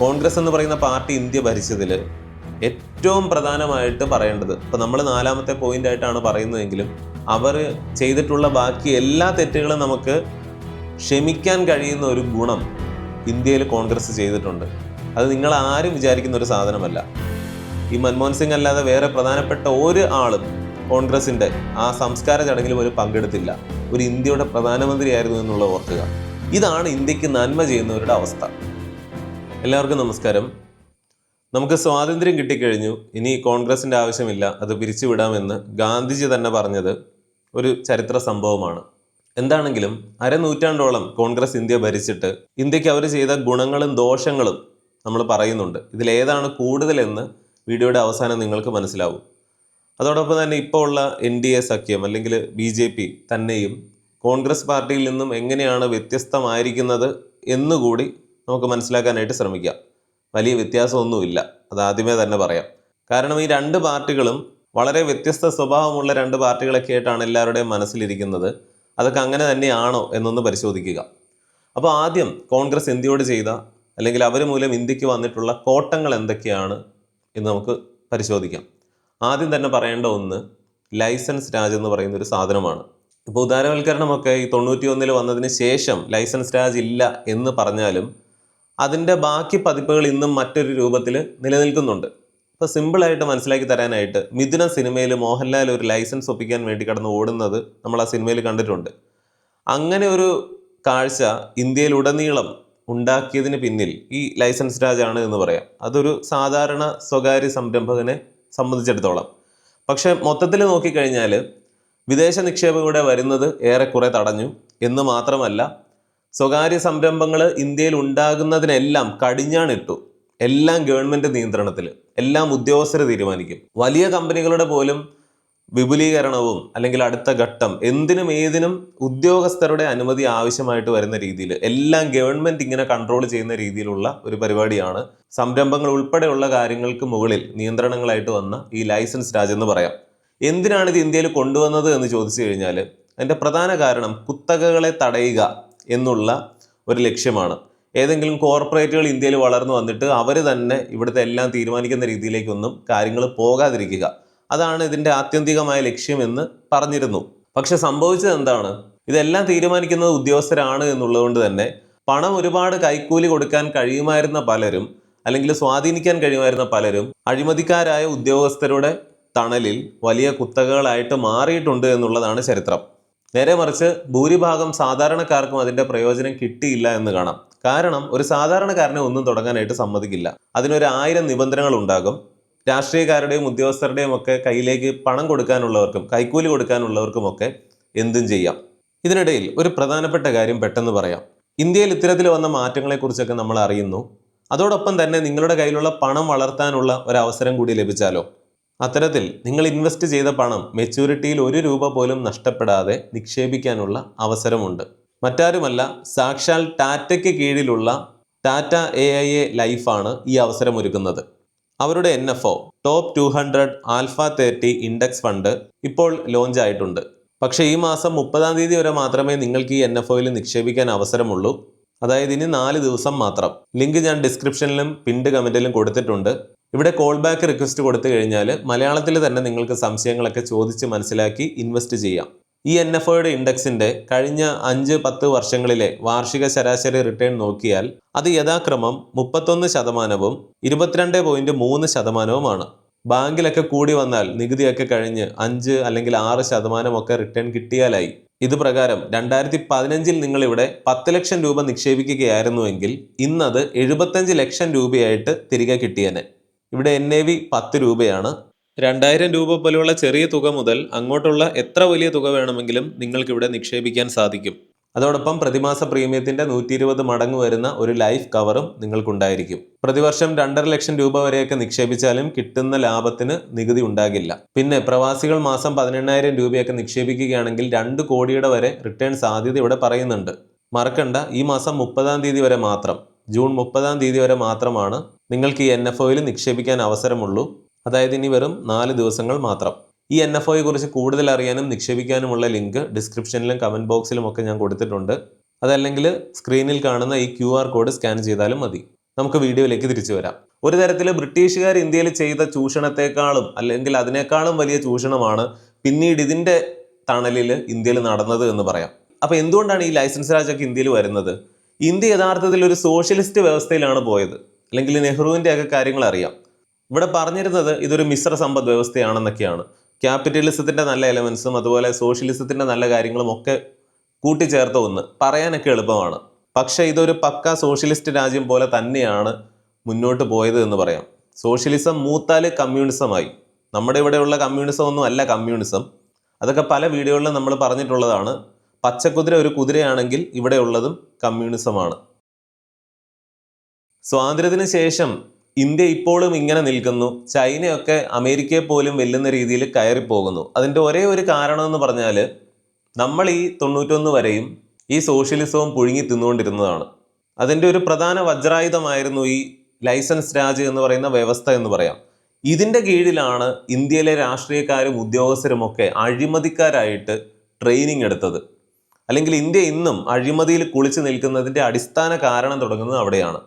കോൺഗ്രസ് എന്ന് പറയുന്ന party India ഭരിച്ചതിൽ ഏറ്റവും പ്രധാനമായിട്ട് പറയേണ്ടത് ഇപ്പം നമ്മൾ നാലാമത്തെ പോയിന്റ് ആയിട്ടാണ് പറയുന്നതെങ്കിലും അവർ ചെയ്തിട്ടുള്ള ബാക്കി എല്ലാ തെറ്റുകളും നമുക്ക് ക്ഷമിക്കാൻ കഴിയുന്ന ഒരു ഗുണം ഇന്ത്യയിൽ കോൺഗ്രസ് ചെയ്തിട്ടുണ്ട്. അത് നിങ്ങൾ ആരും വിചാരിക്കുന്ന ഒരു സാധനമല്ല. ഈ മൻമോഹൻ സിംഗ് അല്ലാതെ വേറെ പ്രധാനപ്പെട്ട ഒരു ആളും കോൺഗ്രസിന്റെ ആ സംസ്കാര ചടങ്ങിൽ പോലും പങ്കെടുത്തില്ല. ഒരു ഇന്ത്യയുടെ പ്രധാനമന്ത്രിയായിരുന്നു എന്നുള്ള ഓർക്കുക. ഇതാണ് ഇന്ത്യയ്ക്ക് നന്മ ചെയ്യുന്നവരുടെ അവസ്ഥ. എല്ലാവർക്കും നമസ്കാരം. നമുക്ക് സ്വാതന്ത്ര്യം കിട്ടിക്കഴിഞ്ഞു. ഇനി കോൺഗ്രസിന്റെ ആവശ്യമില്ല. അത് പിരിച്ചുവിടാമെന്ന് ഗാന്ധിജി തന്നെ പറഞ്ഞത് ഒരു ചരിത്ര സംഭവമാണ്. എന്താണെങ്കിലും അരനൂറ്റാണ്ടോളം കോൺഗ്രസ് ഇന്ത്യ ഭരിച്ചിട്ട് ഇന്ത്യയ്ക്ക് അവർ ചെയ്ത ഗുണങ്ങളും ദോഷങ്ങളും നമ്മൾ പറയുന്നുണ്ട്. ഇതിലേതാണ് കൂടുതലെന്ന് വീഡിയോയുടെ അവസാനം നിങ്ങൾക്ക് മനസ്സിലാവും. അതോടൊപ്പം തന്നെ ഇപ്പോൾ ഉള്ള എൻ ഡി എ സഖ്യം അല്ലെങ്കിൽ ബി ജെ പി തന്നെയും കോൺഗ്രസ് പാർട്ടിയിൽ നിന്നും എങ്ങനെയാണ് വ്യത്യസ്തമായിരിക്കുന്നത് എന്നുകൂടി നമുക്ക് മനസ്സിലാക്കാനായിട്ട് ശ്രമിക്കാം. വലിയ വ്യത്യാസമൊന്നുമില്ല. അത് ആദ്യമേ തന്നെ പറയാം. കാരണം ഈ രണ്ട് പാർട്ടികളും വളരെ വ്യത്യസ്ത സ്വഭാവമുള്ള രണ്ട് പാർട്ടികളൊക്കെ ആയിട്ടാണ് എല്ലാവരുടെയും മനസ്സിലിരിക്കുന്നത്. അതൊക്കെ അങ്ങനെ തന്നെയാണോ എന്നൊന്ന് പരിശോധിക്കുക. അപ്പോൾ ആദ്യം കോൺഗ്രസ് ഇന്ത്യയോട് ചെയ്ത അല്ലെങ്കിൽ അവർ മൂലം ഇന്ത്യയ്ക്ക് വന്നിട്ടുള്ള കോട്ടങ്ങൾ എന്തൊക്കെയാണ് എന്ന് നമുക്ക് പരിശോധിക്കാം. ആദ്യം തന്നെ പറയേണ്ട ഒന്ന് ലൈസൻസ് രാജ് എന്ന് പറയുന്ന ഒരു സാധനമാണ്. ഇപ്പോൾ ഉദാരവൽക്കരണമൊക്കെ ഈ തൊണ്ണൂറ്റി ഒന്നിൽ വന്നതിന് ശേഷം ലൈസൻസ് രാജ് ഇല്ല എന്ന് പറഞ്ഞാലും അതിന്റെ ബാക്കി പതിപ്പുകൾ ഇന്നും മറ്റൊരു രൂപത്തിൽ നിലനിൽക്കുന്നുണ്ട്. ഇപ്പോൾ സിമ്പിളായിട്ട് മനസ്സിലാക്കി തരാനായിട്ട് മിഥുന സിനിമയിൽ മോഹൻലാൽ ഒരു ലൈസൻസ് ഒപ്പിക്കാൻ വേണ്ടി കടന്ന് ഓടുന്നത് നമ്മൾ ആ സിനിമയിൽ കണ്ടിട്ടുണ്ട്. അങ്ങനെ ഒരു കാഴ്ച ഇന്ത്യയിലുടനീളം ഉണ്ടാക്കിയതിന് പിന്നിൽ ഈ ലൈസൻസ് രാജാണ് എന്ന് പറയാം. അതൊരു സാധാരണ സ്വകാര്യ സംരംഭകനെ സംബന്ധിച്ചിടത്തോളം. പക്ഷേ മൊത്തത്തിൽ നോക്കിക്കഴിഞ്ഞാൽ വിദേശ നിക്ഷേപം ഇവിടെ വരുന്നത് ഏറെക്കുറെ തടഞ്ഞു എന്ന് മാത്രമല്ല സ്വകാര്യ സംരംഭങ്ങൾ ഇന്ത്യയിൽ ഉണ്ടാകുന്നതിനെല്ലാം കടിഞ്ഞാണിട്ടു. എല്ലാം ഗവൺമെന്റ് നിയന്ത്രണത്തിൽ എല്ലാം ഉദ്യോഗസ്ഥർ തീരുമാനിക്കും. വലിയ കമ്പനികളുടെ പോലും വിപുലീകരണവും അല്ലെങ്കിൽ അടുത്ത ഘട്ടം എന്തിനും ഏതിനും ഉദ്യോഗസ്ഥരുടെ അനുമതി ആവശ്യമായിട്ട് വരുന്ന രീതിയിൽ എല്ലാം ഗവൺമെന്റ് ഇങ്ങനെ കൺട്രോൾ ചെയ്യുന്ന രീതിയിലുള്ള ഒരു പരിപാടിയാണ്. സംരംഭങ്ങൾ ഉൾപ്പെടെയുള്ള കാര്യങ്ങൾക്ക് മുകളിൽ നിയന്ത്രണങ്ങളായിട്ട് വന്ന ഈ ലൈസൻസ് രാജ് എന്ന് പറയാം. എന്തിനാണ് ഇത് ഇന്ത്യയിൽ കൊണ്ടുവന്നത് എന്ന് ചോദിച്ചു കഴിഞ്ഞാൽ അതിന്റെ പ്രധാന കാരണം കുത്തകകളെ തടയുക. എന്നുള്ള ഒരു ലക്ഷ്യമാണ്. ഏതെങ്കിലും കോർപ്പറേറ്റുകൾ ഇന്ത്യയിൽ വളർന്നു വന്നിട്ട് അവർ തന്നെ ഇവിടുത്തെ എല്ലാം തീരുമാനിക്കുന്ന രീതിയിലേക്കൊന്നും കാര്യങ്ങൾ പോകാതിരിക്കുക. അതാണ് ഇതിന്റെ ആത്യന്തികമായ ലക്ഷ്യമെന്ന് പറഞ്ഞിരുന്നു. പക്ഷെ സംഭവിച്ചത് എന്താണ്? ഇതെല്ലാം തീരുമാനിക്കുന്നത് ഉദ്യോഗസ്ഥരാണ് എന്നുള്ളതുകൊണ്ട് തന്നെ പണം ഒരുപാട് കൈക്കൂലി കൊടുക്കാൻ കഴിയുമായിരുന്ന പലരും അല്ലെങ്കിൽ സ്വാധീനിക്കാൻ കഴിയുമായിരുന്ന പലരും അഴിമതിക്കാരായ ഉദ്യോഗസ്ഥരുടെ തണലിൽ വലിയ കുത്തകകളായിട്ട് മാറിയിട്ടുണ്ട് എന്നുള്ളതാണ് ചരിത്രം. നേരെ മറിച്ച് ഭൂരിഭാഗം സാധാരണക്കാർക്കും അതിന്റെ പ്രയോജനം കിട്ടിയില്ല എന്ന് കാണാം. കാരണം ഒരു സാധാരണക്കാരനെ ഒന്നും തുടങ്ങാനായിട്ട് സമ്മതിക്കില്ല. അതിനൊരു ആയിരം നിബന്ധനകൾ ഉണ്ടാകും. രാഷ്ട്രീയക്കാരുടെയും ഉദ്യോഗസ്ഥരുടെയും ഒക്കെ കയ്യിലേക്ക് പണം കൊടുക്കാനുള്ളവർക്കും കൈക്കൂലി കൊടുക്കാനുള്ളവർക്കുമൊക്കെ എന്തും ചെയ്യാം. ഇതിനിടയിൽ ഒരു പ്രധാനപ്പെട്ട കാര്യം പെട്ടെന്ന് പറയാം. ഇന്ത്യയിൽ ഇത്തരത്തിൽ വന്ന മാറ്റങ്ങളെക്കുറിച്ചൊക്കെ നമ്മൾ അറിയുന്നു. അതോടൊപ്പം തന്നെ നിങ്ങളുടെ കയ്യിലുള്ള പണം വളർത്താനുള്ള ഒരു അവസരം കൂടി ലഭിച്ചാലോ? അത്തരത്തിൽ നിങ്ങൾ ഇൻവെസ്റ്റ് ചെയ്ത പണം മെച്യൂരിറ്റിയിൽ ഒരു രൂപ പോലും നഷ്ടപ്പെടാതെ നിക്ഷേപിക്കാനുള്ള അവസരമുണ്ട്. മറ്റാരുമല്ല സാക്ഷാൽ ടാറ്റയ്ക്ക് കീഴിലുള്ള ടാറ്റ എ ഐ എ ലൈഫാണ് ഈ അവസരമൊരുക്കുന്നത്. അവരുടെ N F O top two hundred alpha thirty index fund ഇപ്പോൾ ലോഞ്ച് ആയിട്ടുണ്ട്. പക്ഷേ ഈ മാസം മുപ്പതാം തീയതി വരെ മാത്രമേ നിങ്ങൾക്ക് ഈ എൻ എഫ് ഒയിൽ നിക്ഷേപിക്കാൻ അവസരമുള്ളൂ. അതായത് ഇനി നാല് ദിവസം മാത്രം. ലിങ്ക് ഞാൻ ഡിസ്ക്രിപ്ഷനിലും പിൻഡ് കമന്റിലും കൊടുത്തിട്ടുണ്ട്. ഇവിടെ കോൾ ബാക്ക് റിക്വസ്റ്റ് കൊടുത്തു കഴിഞ്ഞാൽ മലയാളത്തിൽ തന്നെ നിങ്ങൾക്ക് സംശയങ്ങളൊക്കെ ചോദിച്ച് മനസ്സിലാക്കി ഇൻവെസ്റ്റ് ചെയ്യാം. ഈ എൻ എഫ് ഒയുടെ ഇൻഡെക്സിന്റെ കഴിഞ്ഞ അഞ്ച് പത്ത് വർഷങ്ങളിലെ വാർഷിക ശരാശരി റിട്ടേൺ നോക്കിയാൽ അത് യഥാക്രമം മുപ്പത്തൊന്ന് ശതമാനവും ഇരുപത്തിരണ്ട് പോയിന്റ് മൂന്ന് ശതമാനവുമാണ്. ബാങ്കിലൊക്കെ കൂടി വന്നാൽ നികുതിയൊക്കെ കഴിഞ്ഞ് അഞ്ച് അല്ലെങ്കിൽ ആറ് ശതമാനമൊക്കെ റിട്ടേൺ കിട്ടിയാലായി. ഇത് പ്രകാരം രണ്ടായിരത്തി പതിനഞ്ചിൽ നിങ്ങൾ ഇവിടെ പത്ത് ലക്ഷം രൂപ നിക്ഷേപിക്കുകയായിരുന്നുവെങ്കിൽ ഇന്നത് എഴുപത്തഞ്ച് ലക്ഷം രൂപയായിട്ട് തിരികെ കിട്ടിയേനെ. ഇവിടെ എൻ എ വി പത്ത് രൂപയാണ്. രണ്ടായിരം രൂപ പോലെയുള്ള ചെറിയ തുക മുതൽ അങ്ങോട്ടുള്ള എത്ര വലിയ തുക വേണമെങ്കിലും നിങ്ങൾക്ക് ഇവിടെ നിക്ഷേപിക്കാൻ സാധിക്കും. അതോടൊപ്പം പ്രതിമാസ പ്രീമിയത്തിന്റെ നൂറ്റി ഇരുപത് മടങ്ങ് വരുന്ന ഒരു ലൈഫ് കവറും നിങ്ങൾക്കുണ്ടായിരിക്കും. പ്രതിവർഷം രണ്ടര ലക്ഷം രൂപ വരെയൊക്കെ നിക്ഷേപിച്ചാലും കിട്ടുന്ന ലാഭത്തിന് നികുതി ഉണ്ടാകില്ല. പിന്നെ പ്രവാസികൾ മാസം പതിനെണ്ണായിരം രൂപയൊക്കെ നിക്ഷേപിക്കുകയാണെങ്കിൽ രണ്ട് കോടിയുടെ വരെ റിട്ടേൺ സാധ്യത ഇവിടെ പറയുന്നുണ്ട്. മറക്കണ്ട ഈ മാസം മുപ്പതാം തീയതി വരെ മാത്രം. ജൂൺ മുപ്പതാം തീയതി വരെ മാത്രമാണ് നിങ്ങൾക്ക് ഈ എൻ എഫ് ഒയിൽ നിക്ഷേപിക്കാൻ അവസരമുള്ളൂ. അതായത് ഇനി വെറും നാല് ദിവസങ്ങൾ മാത്രം. ഈ എൻ എഫ് ഒയെ കുറിച്ച് കൂടുതൽ അറിയാനും നിക്ഷേപിക്കാനുമുള്ള ലിങ്ക് ഡിസ്ക്രിപ്ഷനിലും കമന്റ് ബോക്സിലും ഒക്കെ ഞാൻ കൊടുത്തിട്ടുണ്ട്. അതല്ലെങ്കിൽ സ്ക്രീനിൽ കാണുന്ന ഈ ക്യു ആർ കോഡ് സ്കാൻ ചെയ്താലും മതി. നമുക്ക് വീഡിയോയിലേക്ക് തിരിച്ചു വരാം. ഒരു തരത്തിൽ ബ്രിട്ടീഷുകാർ ഇന്ത്യയിൽ ചെയ്ത ചൂഷണത്തെക്കാളും അല്ലെങ്കിൽ അതിനേക്കാളും വലിയ ചൂഷണമാണ് പിന്നീട് ഇതിന്റെ തണലിൽ ഇന്ത്യയിൽ നടന്നത് എന്ന് പറയാം. അപ്പോൾ എന്തുകൊണ്ടാണ് ഈ ലൈസൻസ് രാജൊക്കെ ഇന്ത്യയിൽ വരുന്നത്? ഇന്ത്യ യഥാർത്ഥത്തിൽ ഒരു സോഷ്യലിസ്റ്റ് വ്യവസ്ഥയിലാണ് പോയത്. അല്ലെങ്കിൽ നെഹ്റുവിന്റെ ഒക്കെ കാര്യങ്ങൾ അറിയാം. ഇവിടെ പറഞ്ഞിരുന്നത് ഇതൊരു മിശ്ര സമ്പദ് വ്യവസ്ഥയാണെന്നൊക്കെയാണ്. ക്യാപിറ്റലിസത്തിന്റെ നല്ല എലമെൻസും അതുപോലെ സോഷ്യലിസത്തിന്റെ നല്ല കാര്യങ്ങളും ഒക്കെ കൂട്ടിച്ചേർത്ത ഒന്ന് പറയാനൊക്കെ എളുപ്പമാണ്. പക്ഷേ ഇതൊരു പക്ക സോഷ്യലിസ്റ്റ് രാജ്യം പോലെ തന്നെയാണ് മുന്നോട്ട് പോയത് എന്ന് പറയാം. സോഷ്യലിസം മൂത്താൽ കമ്മ്യൂണിസമായി നമ്മുടെ ഇവിടെയുള്ള കമ്മ്യൂണിസം ഒന്നും അല്ല കമ്മ്യൂണിസം അതൊക്കെ പല വീഡിയോകളിലും നമ്മൾ പറഞ്ഞിട്ടുള്ളതാണ്. പച്ചക്കുതിര ഒരു കുതിരയാണെങ്കിൽ ഇവിടെ ഉള്ളതും കമ്മ്യൂണിസമാണ്. സ്വാതന്ത്ര്യത്തിന് ശേഷം ഇന്ത്യ ഇപ്പോഴും ഇങ്ങനെ നിൽക്കുന്നു. ചൈനയൊക്കെ അമേരിക്കയെ പോലും വെല്ലുന്ന രീതിയിൽ കയറിപ്പോകുന്നു. അതിന്റെ ഒരേ ഒരു കാരണം എന്ന് പറഞ്ഞാൽ നമ്മൾ ഈ തൊണ്ണൂറ്റൊന്ന് വരെയും ഈ സോഷ്യലിസവും പുഴുങ്ങി തിന്നുകൊണ്ടിരുന്നതാണ്. അതിന്റെ ഒരു പ്രധാന വജ്രായുധമായിരുന്നു ഈ ലൈസൻസ് രാജ് എന്ന് പറയുന്ന വ്യവസ്ഥ എന്ന് പറയാം. ഇതിന്റെ കീഴിലാണ് ഇന്ത്യയിലെ രാഷ്ട്രീയക്കാരും ഉദ്യോഗസ്ഥരുമൊക്കെ അഴിമതിക്കാരായിട്ട് ട്രെയിനിങ് എടുത്തത്. അല്ലെങ്കിൽ ഇന്ത്യ ഇന്നും അഴിമതിയിൽ കുളിച്ച് നിൽക്കുന്നതിന്റെ അടിസ്ഥാന കാരണം തുടങ്ങുന്നത് അവിടെയാണ്.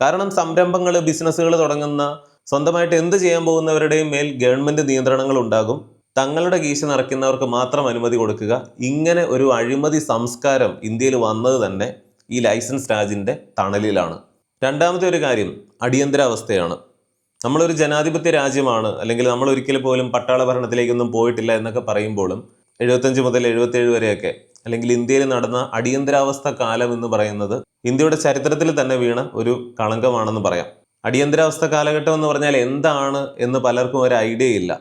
കാരണം സംരംഭങ്ങൾ ബിസിനസ്സുകൾ തുടങ്ങുന്ന സ്വന്തമായിട്ട് എന്ത് ചെയ്യാൻ പോകുന്നവരുടെയും മേൽ ഗവൺമെന്റ് നിയന്ത്രണങ്ങൾ ഉണ്ടാകും. തങ്ങളുടെ കീശ നിറയ്ക്കുന്നവർക്ക് മാത്രം അനുമതി കൊടുക്കുക. ഇങ്ങനെ ഒരു അഴിമതി സംസ്കാരം ഇന്ത്യയിൽ വന്നത് തന്നെ ഈ ലൈസൻസ് രാജിന്റെ തണലിലാണ്. രണ്ടാമത്തെ ഒരു കാര്യം അടിയന്തരാവസ്ഥയാണ് നമ്മളൊരു ജനാധിപത്യ രാജ്യമാണ് അല്ലെങ്കിൽ നമ്മൾ ഒരിക്കലും പോലും പട്ടാള ഭരണത്തിലേക്കൊന്നും പോയിട്ടില്ല എന്നൊക്കെ പറയുമ്പോഴും എഴുപത്തഞ്ച് മുതൽ എഴുപത്തേഴ് വരെയൊക്കെ അല്ലെങ്കിൽ ഇന്ത്യയിൽ നടന്ന അടിയന്തരാവസ്ഥ കാലം എന്ന് പറയുന്നത് ഇന്ത്യയുടെ ചരിത്രത്തിൽ തന്നെ വീണ ഒരു കളങ്കമാണെന്ന് പറയാം. അടിയന്തരാവസ്ഥ കാലഘട്ടം എന്ന് പറഞ്ഞാൽ എന്താണ് എന്ന് പലർക്കും ഒരു ഐഡിയ ഇല്ല.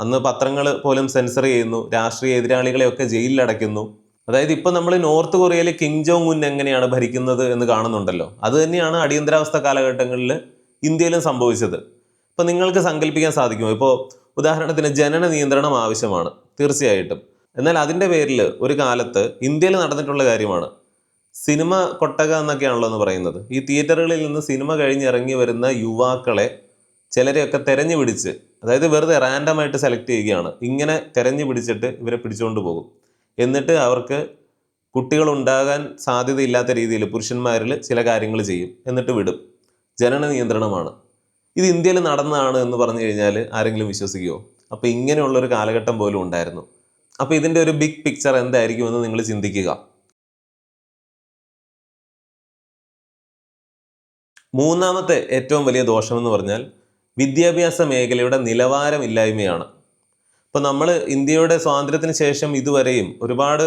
അന്ന് പത്രങ്ങൾ പോലും സെൻസർ ചെയ്യുന്നു രാഷ്ട്രീയ എതിരാളികളെയൊക്കെ ജയിലിൽ അടയ്ക്കുന്നു. അതായത് ഇപ്പം നമ്മൾ നോർത്ത് കൊറിയയിലെ കിങ് ജോങ് ഉൻ എങ്ങനെയാണ് ഭരിക്കുന്നത് എന്ന് കാണുന്നുണ്ടല്ലോ. അത് തന്നെയാണ് അടിയന്തരാവസ്ഥ കാലഘട്ടങ്ങളിൽ ഇന്ത്യയിലും സംഭവിച്ചത്. ഇപ്പം നിങ്ങൾക്ക് സങ്കല്പിക്കാൻ സാധിക്കുമോ? ഇപ്പോൾ ഉദാഹരണത്തിന് ജനന നിയന്ത്രണം ആവശ്യമാണ് തീർച്ചയായിട്ടും. എന്നാൽ അതിന്റെ പേരിൽ ഒരു കാലത്ത് ഇന്ത്യയിൽ നടന്നിട്ടുള്ള കാര്യമാണ്. സിനിമ കൊട്ടക എന്നൊക്കെയാണല്ലോ എന്ന് പറയുന്നത്. ഈ തിയേറ്ററുകളിൽ നിന്ന് സിനിമ കഴിഞ്ഞിറങ്ങി വരുന്ന യുവാക്കളെ ചിലരെയൊക്കെ തെരഞ്ഞു പിടിച്ച് അതായത് വെറുതെ റാൻഡമായിട്ട് സെലക്ട് ചെയ്യുകയാണ്. ഇങ്ങനെ തെരഞ്ഞു പിടിച്ചിട്ട് ഇവരെ പിടിച്ചുകൊണ്ട് പോകും. എന്നിട്ട് അവർക്ക് കുട്ടികൾ ഉണ്ടാകാൻ സാധ്യതയില്ലാത്ത രീതിയിൽ പുരുഷന്മാരിൽ ചില കാര്യങ്ങൾ ചെയ്യും. എന്നിട്ട് വിടും. ജനന നിയന്ത്രണമാണ്. ഇത് ഇന്ത്യയിൽ നടന്നതാണ് എന്ന് പറഞ്ഞു കഴിഞ്ഞാൽ ആരെങ്കിലും വിശ്വസിക്കുമോ അപ്പോൾ ഇങ്ങനെയുള്ളൊരു കാലഘട്ടം പോലും ഉണ്ടായിരുന്നു. അപ്പോൾ ഇതിന്റെ ഒരു ബിഗ് പിക്ചർ എന്തായിരിക്കും എന്ന് നിങ്ങൾ ചിന്തിക്കുക. മൂന്നാമത്തെ ഏറ്റവും വലിയ ദോഷം എന്ന് പറഞ്ഞാൽ വിദ്യാഭ്യാസ മേഖലയുടെ നിലവാരമില്ലായ്മയാണ്. ഇപ്പോൾ നമ്മൾ ഇന്ത്യയുടെ സ്വാതന്ത്ര്യത്തിന് ശേഷം ഇതുവരെയും ഒരുപാട്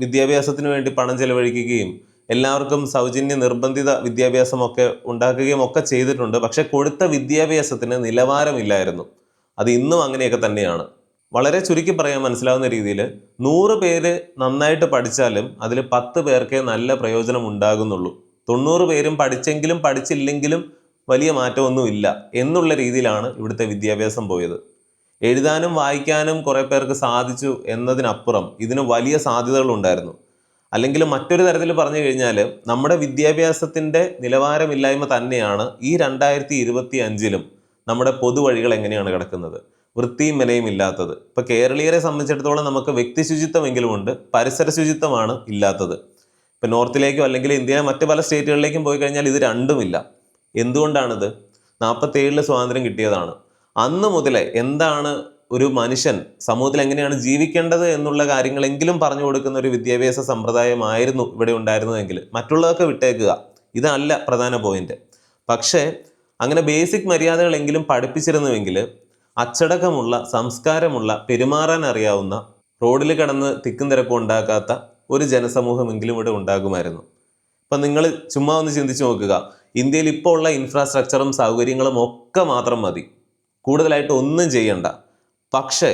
വിദ്യാഭ്യാസത്തിന് വേണ്ടി പണം ചെലവഴിക്കുകയും എല്ലാവർക്കും സൗജന്യ നിർബന്ധിത വിദ്യാഭ്യാസമൊക്കെ ഉണ്ടാക്കുകയും ഒക്കെ ചെയ്തിട്ടുണ്ട്. പക്ഷെ കൊടുത്ത വിദ്യാഭ്യാസത്തിന് നിലവാരമില്ലായിരുന്നു. അത് ഇന്നും അങ്ങനെയൊക്കെ തന്നെയാണ്. വളരെ ചുരുക്കി പറയാൻ മനസ്സിലാവുന്ന രീതിയിൽ നൂറ് പേര് നന്നായിട്ട് പഠിച്ചാലും അതിൽ പത്ത് പേർക്കേ നല്ല പ്രയോജനം ഉണ്ടാകുന്നുള്ളൂ. തൊണ്ണൂറ് പേരും പഠിച്ചെങ്കിലും പഠിച്ചില്ലെങ്കിലും വലിയ മാറ്റമൊന്നുമില്ല എന്നുള്ള രീതിയിലാണ് ഇവിടുത്തെ വിദ്യാഭ്യാസം പോയത്. എഴുതാനും വായിക്കാനും കുറേ പേർക്ക് സാധിച്ചു എന്നതിനപ്പുറം ഇതിന് വലിയ സാധ്യതകളുണ്ടായിരുന്നു. അല്ലെങ്കിൽ മറ്റൊരു തരത്തിൽ പറഞ്ഞു കഴിഞ്ഞാൽ നമ്മുടെ വിദ്യാഭ്യാസത്തിന്റെ നിലവാരമില്ലായ്മ തന്നെയാണ് ഈ രണ്ടായിരത്തി ഇരുപത്തി അഞ്ചിലും നമ്മുടെ പൊതുവഴികൾ എങ്ങനെയാണ് കിടക്കുന്നത്. വൃത്തിയും വിലയും ഇല്ലാത്തത്. ഇപ്പൊ കേരളീയരെ സംബന്ധിച്ചിടത്തോളം നമുക്ക് വ്യക്തി ശുചിത്വമെങ്കിലും ഉണ്ട് പരിസര ശുചിത്വമാണ് ഇല്ലാത്തത്. ഇപ്പൊ നോർത്തിലേക്കോ അല്ലെങ്കിൽ ഇന്ത്യയിലെ മറ്റ് പല സ്റ്റേറ്റുകളിലേക്കും പോയി കഴിഞ്ഞാൽ ഇത് രണ്ടുമില്ല. എന്തുകൊണ്ടാണിത്? നാൽപ്പത്തി ഏഴിൽ സ്വാതന്ത്ര്യം കിട്ടിയതാണ്. അന്ന് മുതലേ എന്താണ് ഒരു മനുഷ്യൻ സമൂഹത്തിൽ എങ്ങനെയാണ് ജീവിക്കേണ്ടത് എന്നുള്ള കാര്യങ്ങളെങ്കിലും പറഞ്ഞു കൊടുക്കുന്ന ഒരു വിദ്യാഭ്യാസ സമ്പ്രദായമായിരുന്നു ഇവിടെ ഉണ്ടായിരുന്നതെങ്കിൽ മറ്റുള്ളതൊക്കെ വിട്ടേക്കുക. ഇതല്ല പ്രധാന പോയിന്റ് പക്ഷേ അങ്ങനെ ബേസിക് മര്യാദകളെങ്കിലും പഠിപ്പിച്ചിരുന്നുവെങ്കിൽ അച്ചടക്കമുള്ള സംസ്കാരമുള്ള പെരുമാറാൻ അറിയാവുന്ന റോഡിൽ കടന്ന് തിക്കും തിരക്കും ഉണ്ടാക്കാത്ത ഒരു ജനസമൂഹമെങ്കിലും ഇവിടെ ഉണ്ടാകുമായിരുന്നു. അപ്പം നിങ്ങൾ ചുമ്മാ ഒന്ന് ചിന്തിച്ചു നോക്കുക. ഇന്ത്യയിൽ ഇപ്പോൾ ഉള്ള ഇൻഫ്രാസ്ട്രക്ചറും സൗകര്യങ്ങളും ഒക്കെ മാത്രം മതി. കൂടുതലായിട്ട് ഒന്നും ചെയ്യണ്ട. പക്ഷേ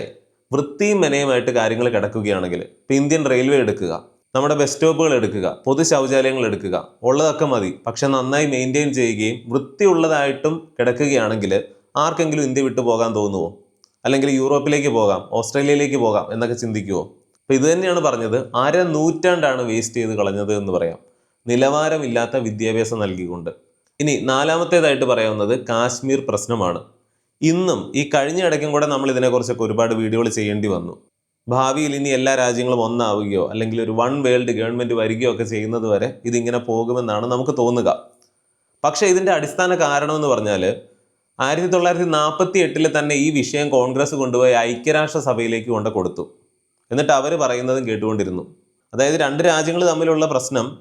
വൃത്തിയും മെനയുമായിട്ട് കാര്യങ്ങൾ കിടക്കുകയാണെങ്കിൽ ഇപ്പം ഇന്ത്യൻ റെയിൽവേ എടുക്കുക നമ്മുടെ ബസ് സ്റ്റോപ്പുകൾ എടുക്കുക പൊതു ശൗചാലയങ്ങൾ എടുക്കുക ഉള്ളതൊക്കെ മതി. പക്ഷെ നന്നായി മെയിന്റെയിൻ ചെയ്യുകയും വൃത്തിയുള്ളതായിട്ടും കിടക്കുകയാണെങ്കിൽ ആർക്കെങ്കിലും ഇന്ത്യ വിട്ടു പോകാൻ തോന്നുമോ അല്ലെങ്കിൽ യൂറോപ്പിലേക്ക് പോകാം ഓസ്ട്രേലിയയിലേക്ക് പോകാം എന്നൊക്കെ ചിന്തിക്കുമോ അപ്പോൾ ഇത് തന്നെയാണ് പറഞ്ഞത് അര നൂറ്റാണ്ടാണ് വേസ്റ്റ് ചെയ്ത് കളഞ്ഞത് എന്ന് പറയാം. നിലവാരമില്ലാത്ത വിദ്യാഭ്യാസം നൽകിക്കൊണ്ട്. ഇനി നാലാമത്തേതായിട്ട് പറയാവുന്നത് കാശ്മീർ പ്രശ്നമാണ്. ഇന്നും ഈ കഴിഞ്ഞ ഇടയ്ക്കും കൂടെ നമ്മൾ ഇതിനെക്കുറിച്ചൊക്കെ ഒരുപാട് വീഡിയോകൾ ചെയ്യേണ്ടി വന്നു. ഭാവിയിൽ ഇനി എല്ലാ രാജ്യങ്ങളും ഒന്നാവുകയോ അല്ലെങ്കിൽ ഒരു വൺ വേൾഡ് ഗവൺമെന്റ് വരികയോ ഒക്കെ ചെയ്യുന്നത് വരെ ഇതിങ്ങനെ പോകുമെന്നാണ് നമുക്ക് തോന്നുക. പക്ഷേ ഇതിന്റെ അടിസ്ഥാന കാരണം എന്ന് പറഞ്ഞാൽ ആയിരത്തി തൊള്ളായിരത്തി നാൽപ്പത്തി എട്ടിൽ തന്നെ ഈ വിഷയം കോൺഗ്രസ് കൊണ്ടുപോയി ഐക്യരാഷ്ട്ര സഭയിലേക്ക് കൊണ്ട് കൊടുത്തു. എന്നിട്ട് അവർ പറയുന്നതും കേട്ടുകൊണ്ടിരുന്നു. അതായത് രണ്ട് രാജ്യങ്ങൾ തമ്മിലുള്ള പ്രശ്നം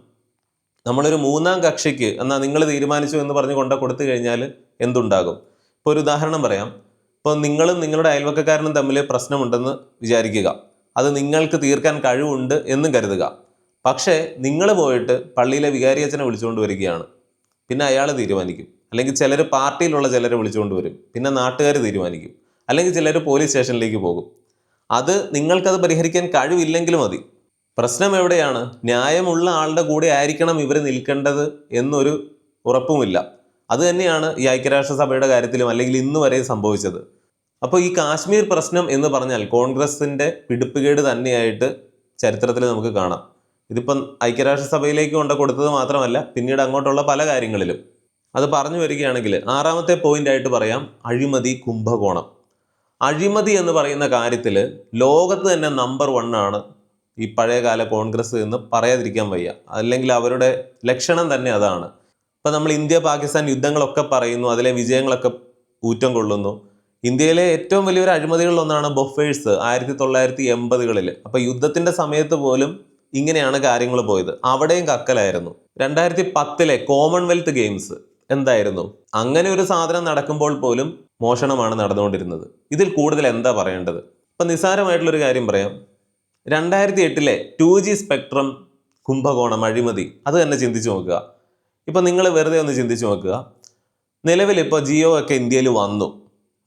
നമ്മളൊരു മൂന്നാം കക്ഷിക്ക് എന്നാൽ നിങ്ങൾ തീരുമാനിച്ചു എന്ന് പറഞ്ഞ് കൊണ്ട കൊടുത്തു കഴിഞ്ഞാൽ എന്തുണ്ടാകും? ഇപ്പോൾ ഒരു ഉദാഹരണം പറയാം. ഇപ്പോൾ നിങ്ങളും നിങ്ങളുടെ അയൽവക്കക്കാരനും തമ്മിൽ പ്രശ്നമുണ്ടെന്ന് വിചാരിക്കുക. അത് നിങ്ങൾക്ക് തീർക്കാൻ കഴിവുണ്ട് എന്നും കരുതുക. പക്ഷേ നിങ്ങൾ പോയിട്ട് പള്ളിയിലെ വികാരിയച്ഛനെ വിളിച്ചുകൊണ്ട് വരികയാണ്. പിന്നെ അയാൾ തീരുമാനിക്കും. അല്ലെങ്കിൽ ചിലർ പാർട്ടിയിലുള്ള ചിലരെ വിളിച്ചുകൊണ്ട് വരും. പിന്നെ നാട്ടുകാർ തീരുമാനിക്കും. അല്ലെങ്കിൽ ചിലർ പോലീസ് സ്റ്റേഷനിലേക്ക് പോകും. അത് നിങ്ങൾക്കത് പരിഹരിക്കാൻ കഴിവില്ലെങ്കിൽ മതി. പ്രശ്നം എവിടെയാണ്? ന്യായമുള്ള ആളുടെ കൂടെ ആയിരിക്കണം ഇവർ നിൽക്കേണ്ടത് എന്നൊരു ഉറപ്പുമില്ല. അത് തന്നെയാണ് ഈ ഐക്യരാഷ്ട്രസഭയുടെ കാര്യത്തിലും അല്ലെങ്കിൽ ഇന്ന് വരെ സംഭവിച്ചത്. അപ്പോൾ ഈ കാശ്മീർ പ്രശ്നം എന്ന് പറഞ്ഞാൽ കോൺഗ്രസിന്റെ പിടിപ്പുകേട് തന്നെയായിട്ട് ചരിത്രത്തിൽ നമുക്ക് കാണാം. ഇതിപ്പം ഐക്യരാഷ്ട്രസഭയിലേക്ക് കൊണ്ട് കൊടുത്തത് മാത്രമല്ല പിന്നീട് അങ്ങോട്ടുള്ള പല കാര്യങ്ങളിലും. അത് പറഞ്ഞു വരികയാണെങ്കിൽ ആറാമത്തെ പോയിന്റ് ആയിട്ട് പറയാം അഴിമതി കുംഭകോണം. അഴിമതി എന്ന് പറയുന്ന കാര്യത്തിൽ ലോകത്ത് തന്നെ നമ്പർ വൺ ആണ് ഈ പഴയകാല കോൺഗ്രസ് എന്ന് പറയാതിരിക്കാൻ വയ്യ. അല്ലെങ്കിൽ അവരുടെ ലക്ഷണം തന്നെ അതാണ്. ഇപ്പം നമ്മൾ ഇന്ത്യ പാകിസ്ഥാൻ യുദ്ധങ്ങളൊക്കെ പറയുന്നു അതിലെ വിജയങ്ങളൊക്കെ ഊറ്റം കൊള്ളുന്നു. ഇന്ത്യയിലെ ഏറ്റവും വലിയൊരു അഴിമതികളിലൊന്നാണ് ബൊഫേഴ്സ് ആയിരത്തി തൊള്ളായിരത്തി എൺപതുകളിൽ അപ്പോൾ യുദ്ധത്തിന്റെ സമയത്ത് പോലും ഇങ്ങനെയാണ് കാര്യങ്ങൾ പോയത്. അവിടെയും കക്കലായിരുന്നു. രണ്ടായിരത്തി പത്തിലെ കോമൺവെൽത്ത് ഗെയിംസ് എന്തായിരുന്നു? അങ്ങനെ ഒരു സാധനം നടക്കുമ്പോൾ പോലും മോഷണമാണ് നടന്നുകൊണ്ടിരുന്നത്. ഇതിൽ കൂടുതൽ എന്താ പറയേണ്ടത്? ഇപ്പം നിസ്സാരമായിട്ടുള്ളൊരു കാര്യം പറയാം. രണ്ടായിരത്തി എട്ടിലെ ടു ജി സ്പെക്ട്രം കുംഭകോണം അഴിമതി അത് തന്നെ ചിന്തിച്ചു നോക്കുക. ഇപ്പം നിങ്ങൾ വെറുതെ ഒന്ന് ചിന്തിച്ചു നോക്കുക. നിലവിൽ ഇപ്പോൾ ജിയോ ഒക്കെ ഇന്ത്യയിൽ വന്നു.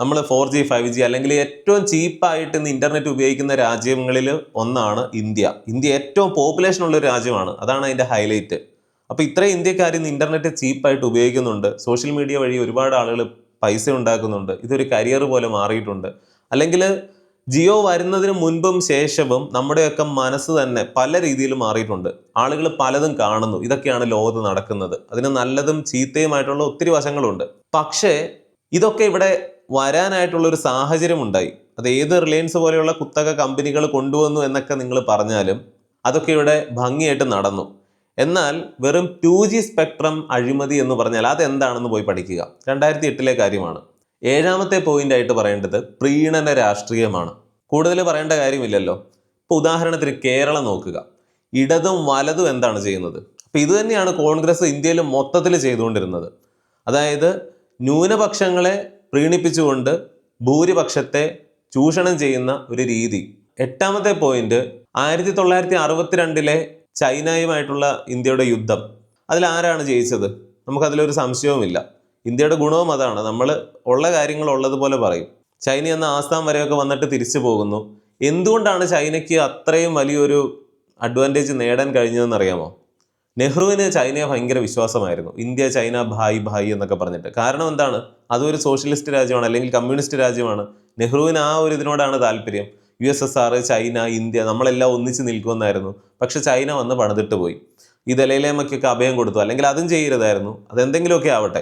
നമ്മൾ ഫോർ ജി ഫൈവ് ജി അല്ലെങ്കിൽ ഏറ്റവും ചീപ്പായിട്ട് ഇന്ന് ഇന്റർനെറ്റ് ഉപയോഗിക്കുന്ന രാജ്യങ്ങളിൽ ഒന്നാണ് ഇന്ത്യ. ഇന്ത്യ ഏറ്റവും പോപ്പുലേഷൻ ഉള്ള ഒരു രാജ്യമാണ്. അതാണ് അതിന്റെ ഹൈലൈറ്റ് അപ്പോൾ ഇത്രയും ഇന്ത്യക്കാർ ഇന്ന് ഇന്റർനെറ്റ് ചീപ്പായിട്ട് ഉപയോഗിക്കുന്നുണ്ട്. സോഷ്യൽ മീഡിയ വഴി ഒരുപാട് ആളുകൾ പൈസ ഉണ്ടാക്കുന്നുണ്ട്. ഇതൊരു കരിയർ പോലെ മാറിയിട്ടുണ്ട്. അല്ലെങ്കിൽ ജിയോ വരുന്നതിന് മുൻപും ശേഷവും നമ്മുടെയൊക്കെ മനസ്സ് തന്നെ പല രീതിയിൽ മാറിയിട്ടുണ്ട്. ആളുകൾ പലതും കാണുന്നു. ഇതൊക്കെയാണ് ലോകത്ത് നടക്കുന്നത്. അതിന് നല്ലതും ചീത്തയുമായിട്ടുള്ള ഒത്തിരി വശങ്ങളുണ്ട്. പക്ഷേ ഇതൊക്കെ ഇവിടെ വരാനായിട്ടുള്ള ഒരു സാഹചര്യം ഉണ്ടായി. അത് ഏത് റിലയൻസ് പോലെയുള്ള കുത്തക കമ്പനികൾ കൊണ്ടുവന്നു എന്നൊക്കെ നിങ്ങൾ പറഞ്ഞാലും അതൊക്കെ ഇവിടെ ഭംഗിയായിട്ട് നടന്നു. എന്നാൽ വെറും ടു ജി സ്പെക്ട്രം അഴിമതി എന്ന് പറഞ്ഞാൽ അതെന്താണെന്ന് പോയി പഠിക്കുക. രണ്ടായിരത്തി എട്ടിലെ കാര്യമാണ്. ഏഴാമത്തെ പോയിന്റ് ആയിട്ട് പറയേണ്ടത് പ്രീണന രാഷ്ട്രീയമാണ്. കൂടുതൽ പറയേണ്ട കാര്യമില്ലല്ലോ. ഇപ്പോൾ ഉദാഹരണത്തിന് കേരളം നോക്കുക. ഇടതും വലതും എന്താണ് ചെയ്യുന്നത്? അപ്പോൾ ഇത് തന്നെയാണ് കോൺഗ്രസ് ഇന്ത്യയിൽ മൊത്തത്തിൽ ചെയ്തുകൊണ്ടിരുന്നത്. അതായത് ന്യൂനപക്ഷങ്ങളെ പ്രീണിപ്പിച്ചുകൊണ്ട് ഭൂരിപക്ഷത്തെ ചൂഷണം ചെയ്യുന്ന ഒരു രീതി. എട്ടാമത്തെ പോയിന്റ് ആയിരത്തി തൊള്ളായിരത്തി അറുപത്തിരണ്ടിലെ ചൈനയുമായിട്ടുള്ള ഇന്ത്യയുടെ യുദ്ധം. അതിൽ ആരാണ് ജയിച്ചത്? നമുക്കതിലൊരു സംശയവുമില്ല. ഇന്ത്യയുടെ ഗുണവും അതാണ്. നമ്മൾ ഉള്ള കാര്യങ്ങൾ ഉള്ളതുപോലെ പറയും. ചൈന എന്ന ആസ്ഥാൻ വരെയൊക്കെ വന്നിട്ട് തിരിച്ചു പോകുന്നു. എന്തുകൊണ്ടാണ് ചൈനയ്ക്ക് അത്രയും വലിയൊരു അഡ്വാന്റേജ് നേടാൻ കഴിഞ്ഞതെന്ന് അറിയാമോ? നെഹ്റുവിന് ചൈനയെ ഭയങ്കര വിശ്വാസമായിരുന്നു. ഇന്ത്യ ചൈന ഭായ് ഭായ് എന്നൊക്കെ പറഞ്ഞിട്ട്. കാരണം എന്താണ്? അതൊരു സോഷ്യലിസ്റ്റ് രാജ്യമാണ് അല്ലെങ്കിൽ കമ്മ്യൂണിസ്റ്റ് രാജ്യമാണ്. നെഹ്റുവിന് ആ ഒരു ഇതിനോടാണ് താല്പര്യം. U S S R China India നമ്മളെല്ലാം ഒന്നിച്ച് നിൽക്കുമെന്നായിരുന്നു. പക്ഷെ ചൈന വന്ന് പണിതിട്ട് പോയി. ഈ ദലൈലേമയ്ക്കൊക്കെ അഭയം കൊടുത്തു. അല്ലെങ്കിൽ അതും ചെയ്യരുതായിരുന്നു. അതെന്തെങ്കിലുമൊക്കെ ആവട്ടെ.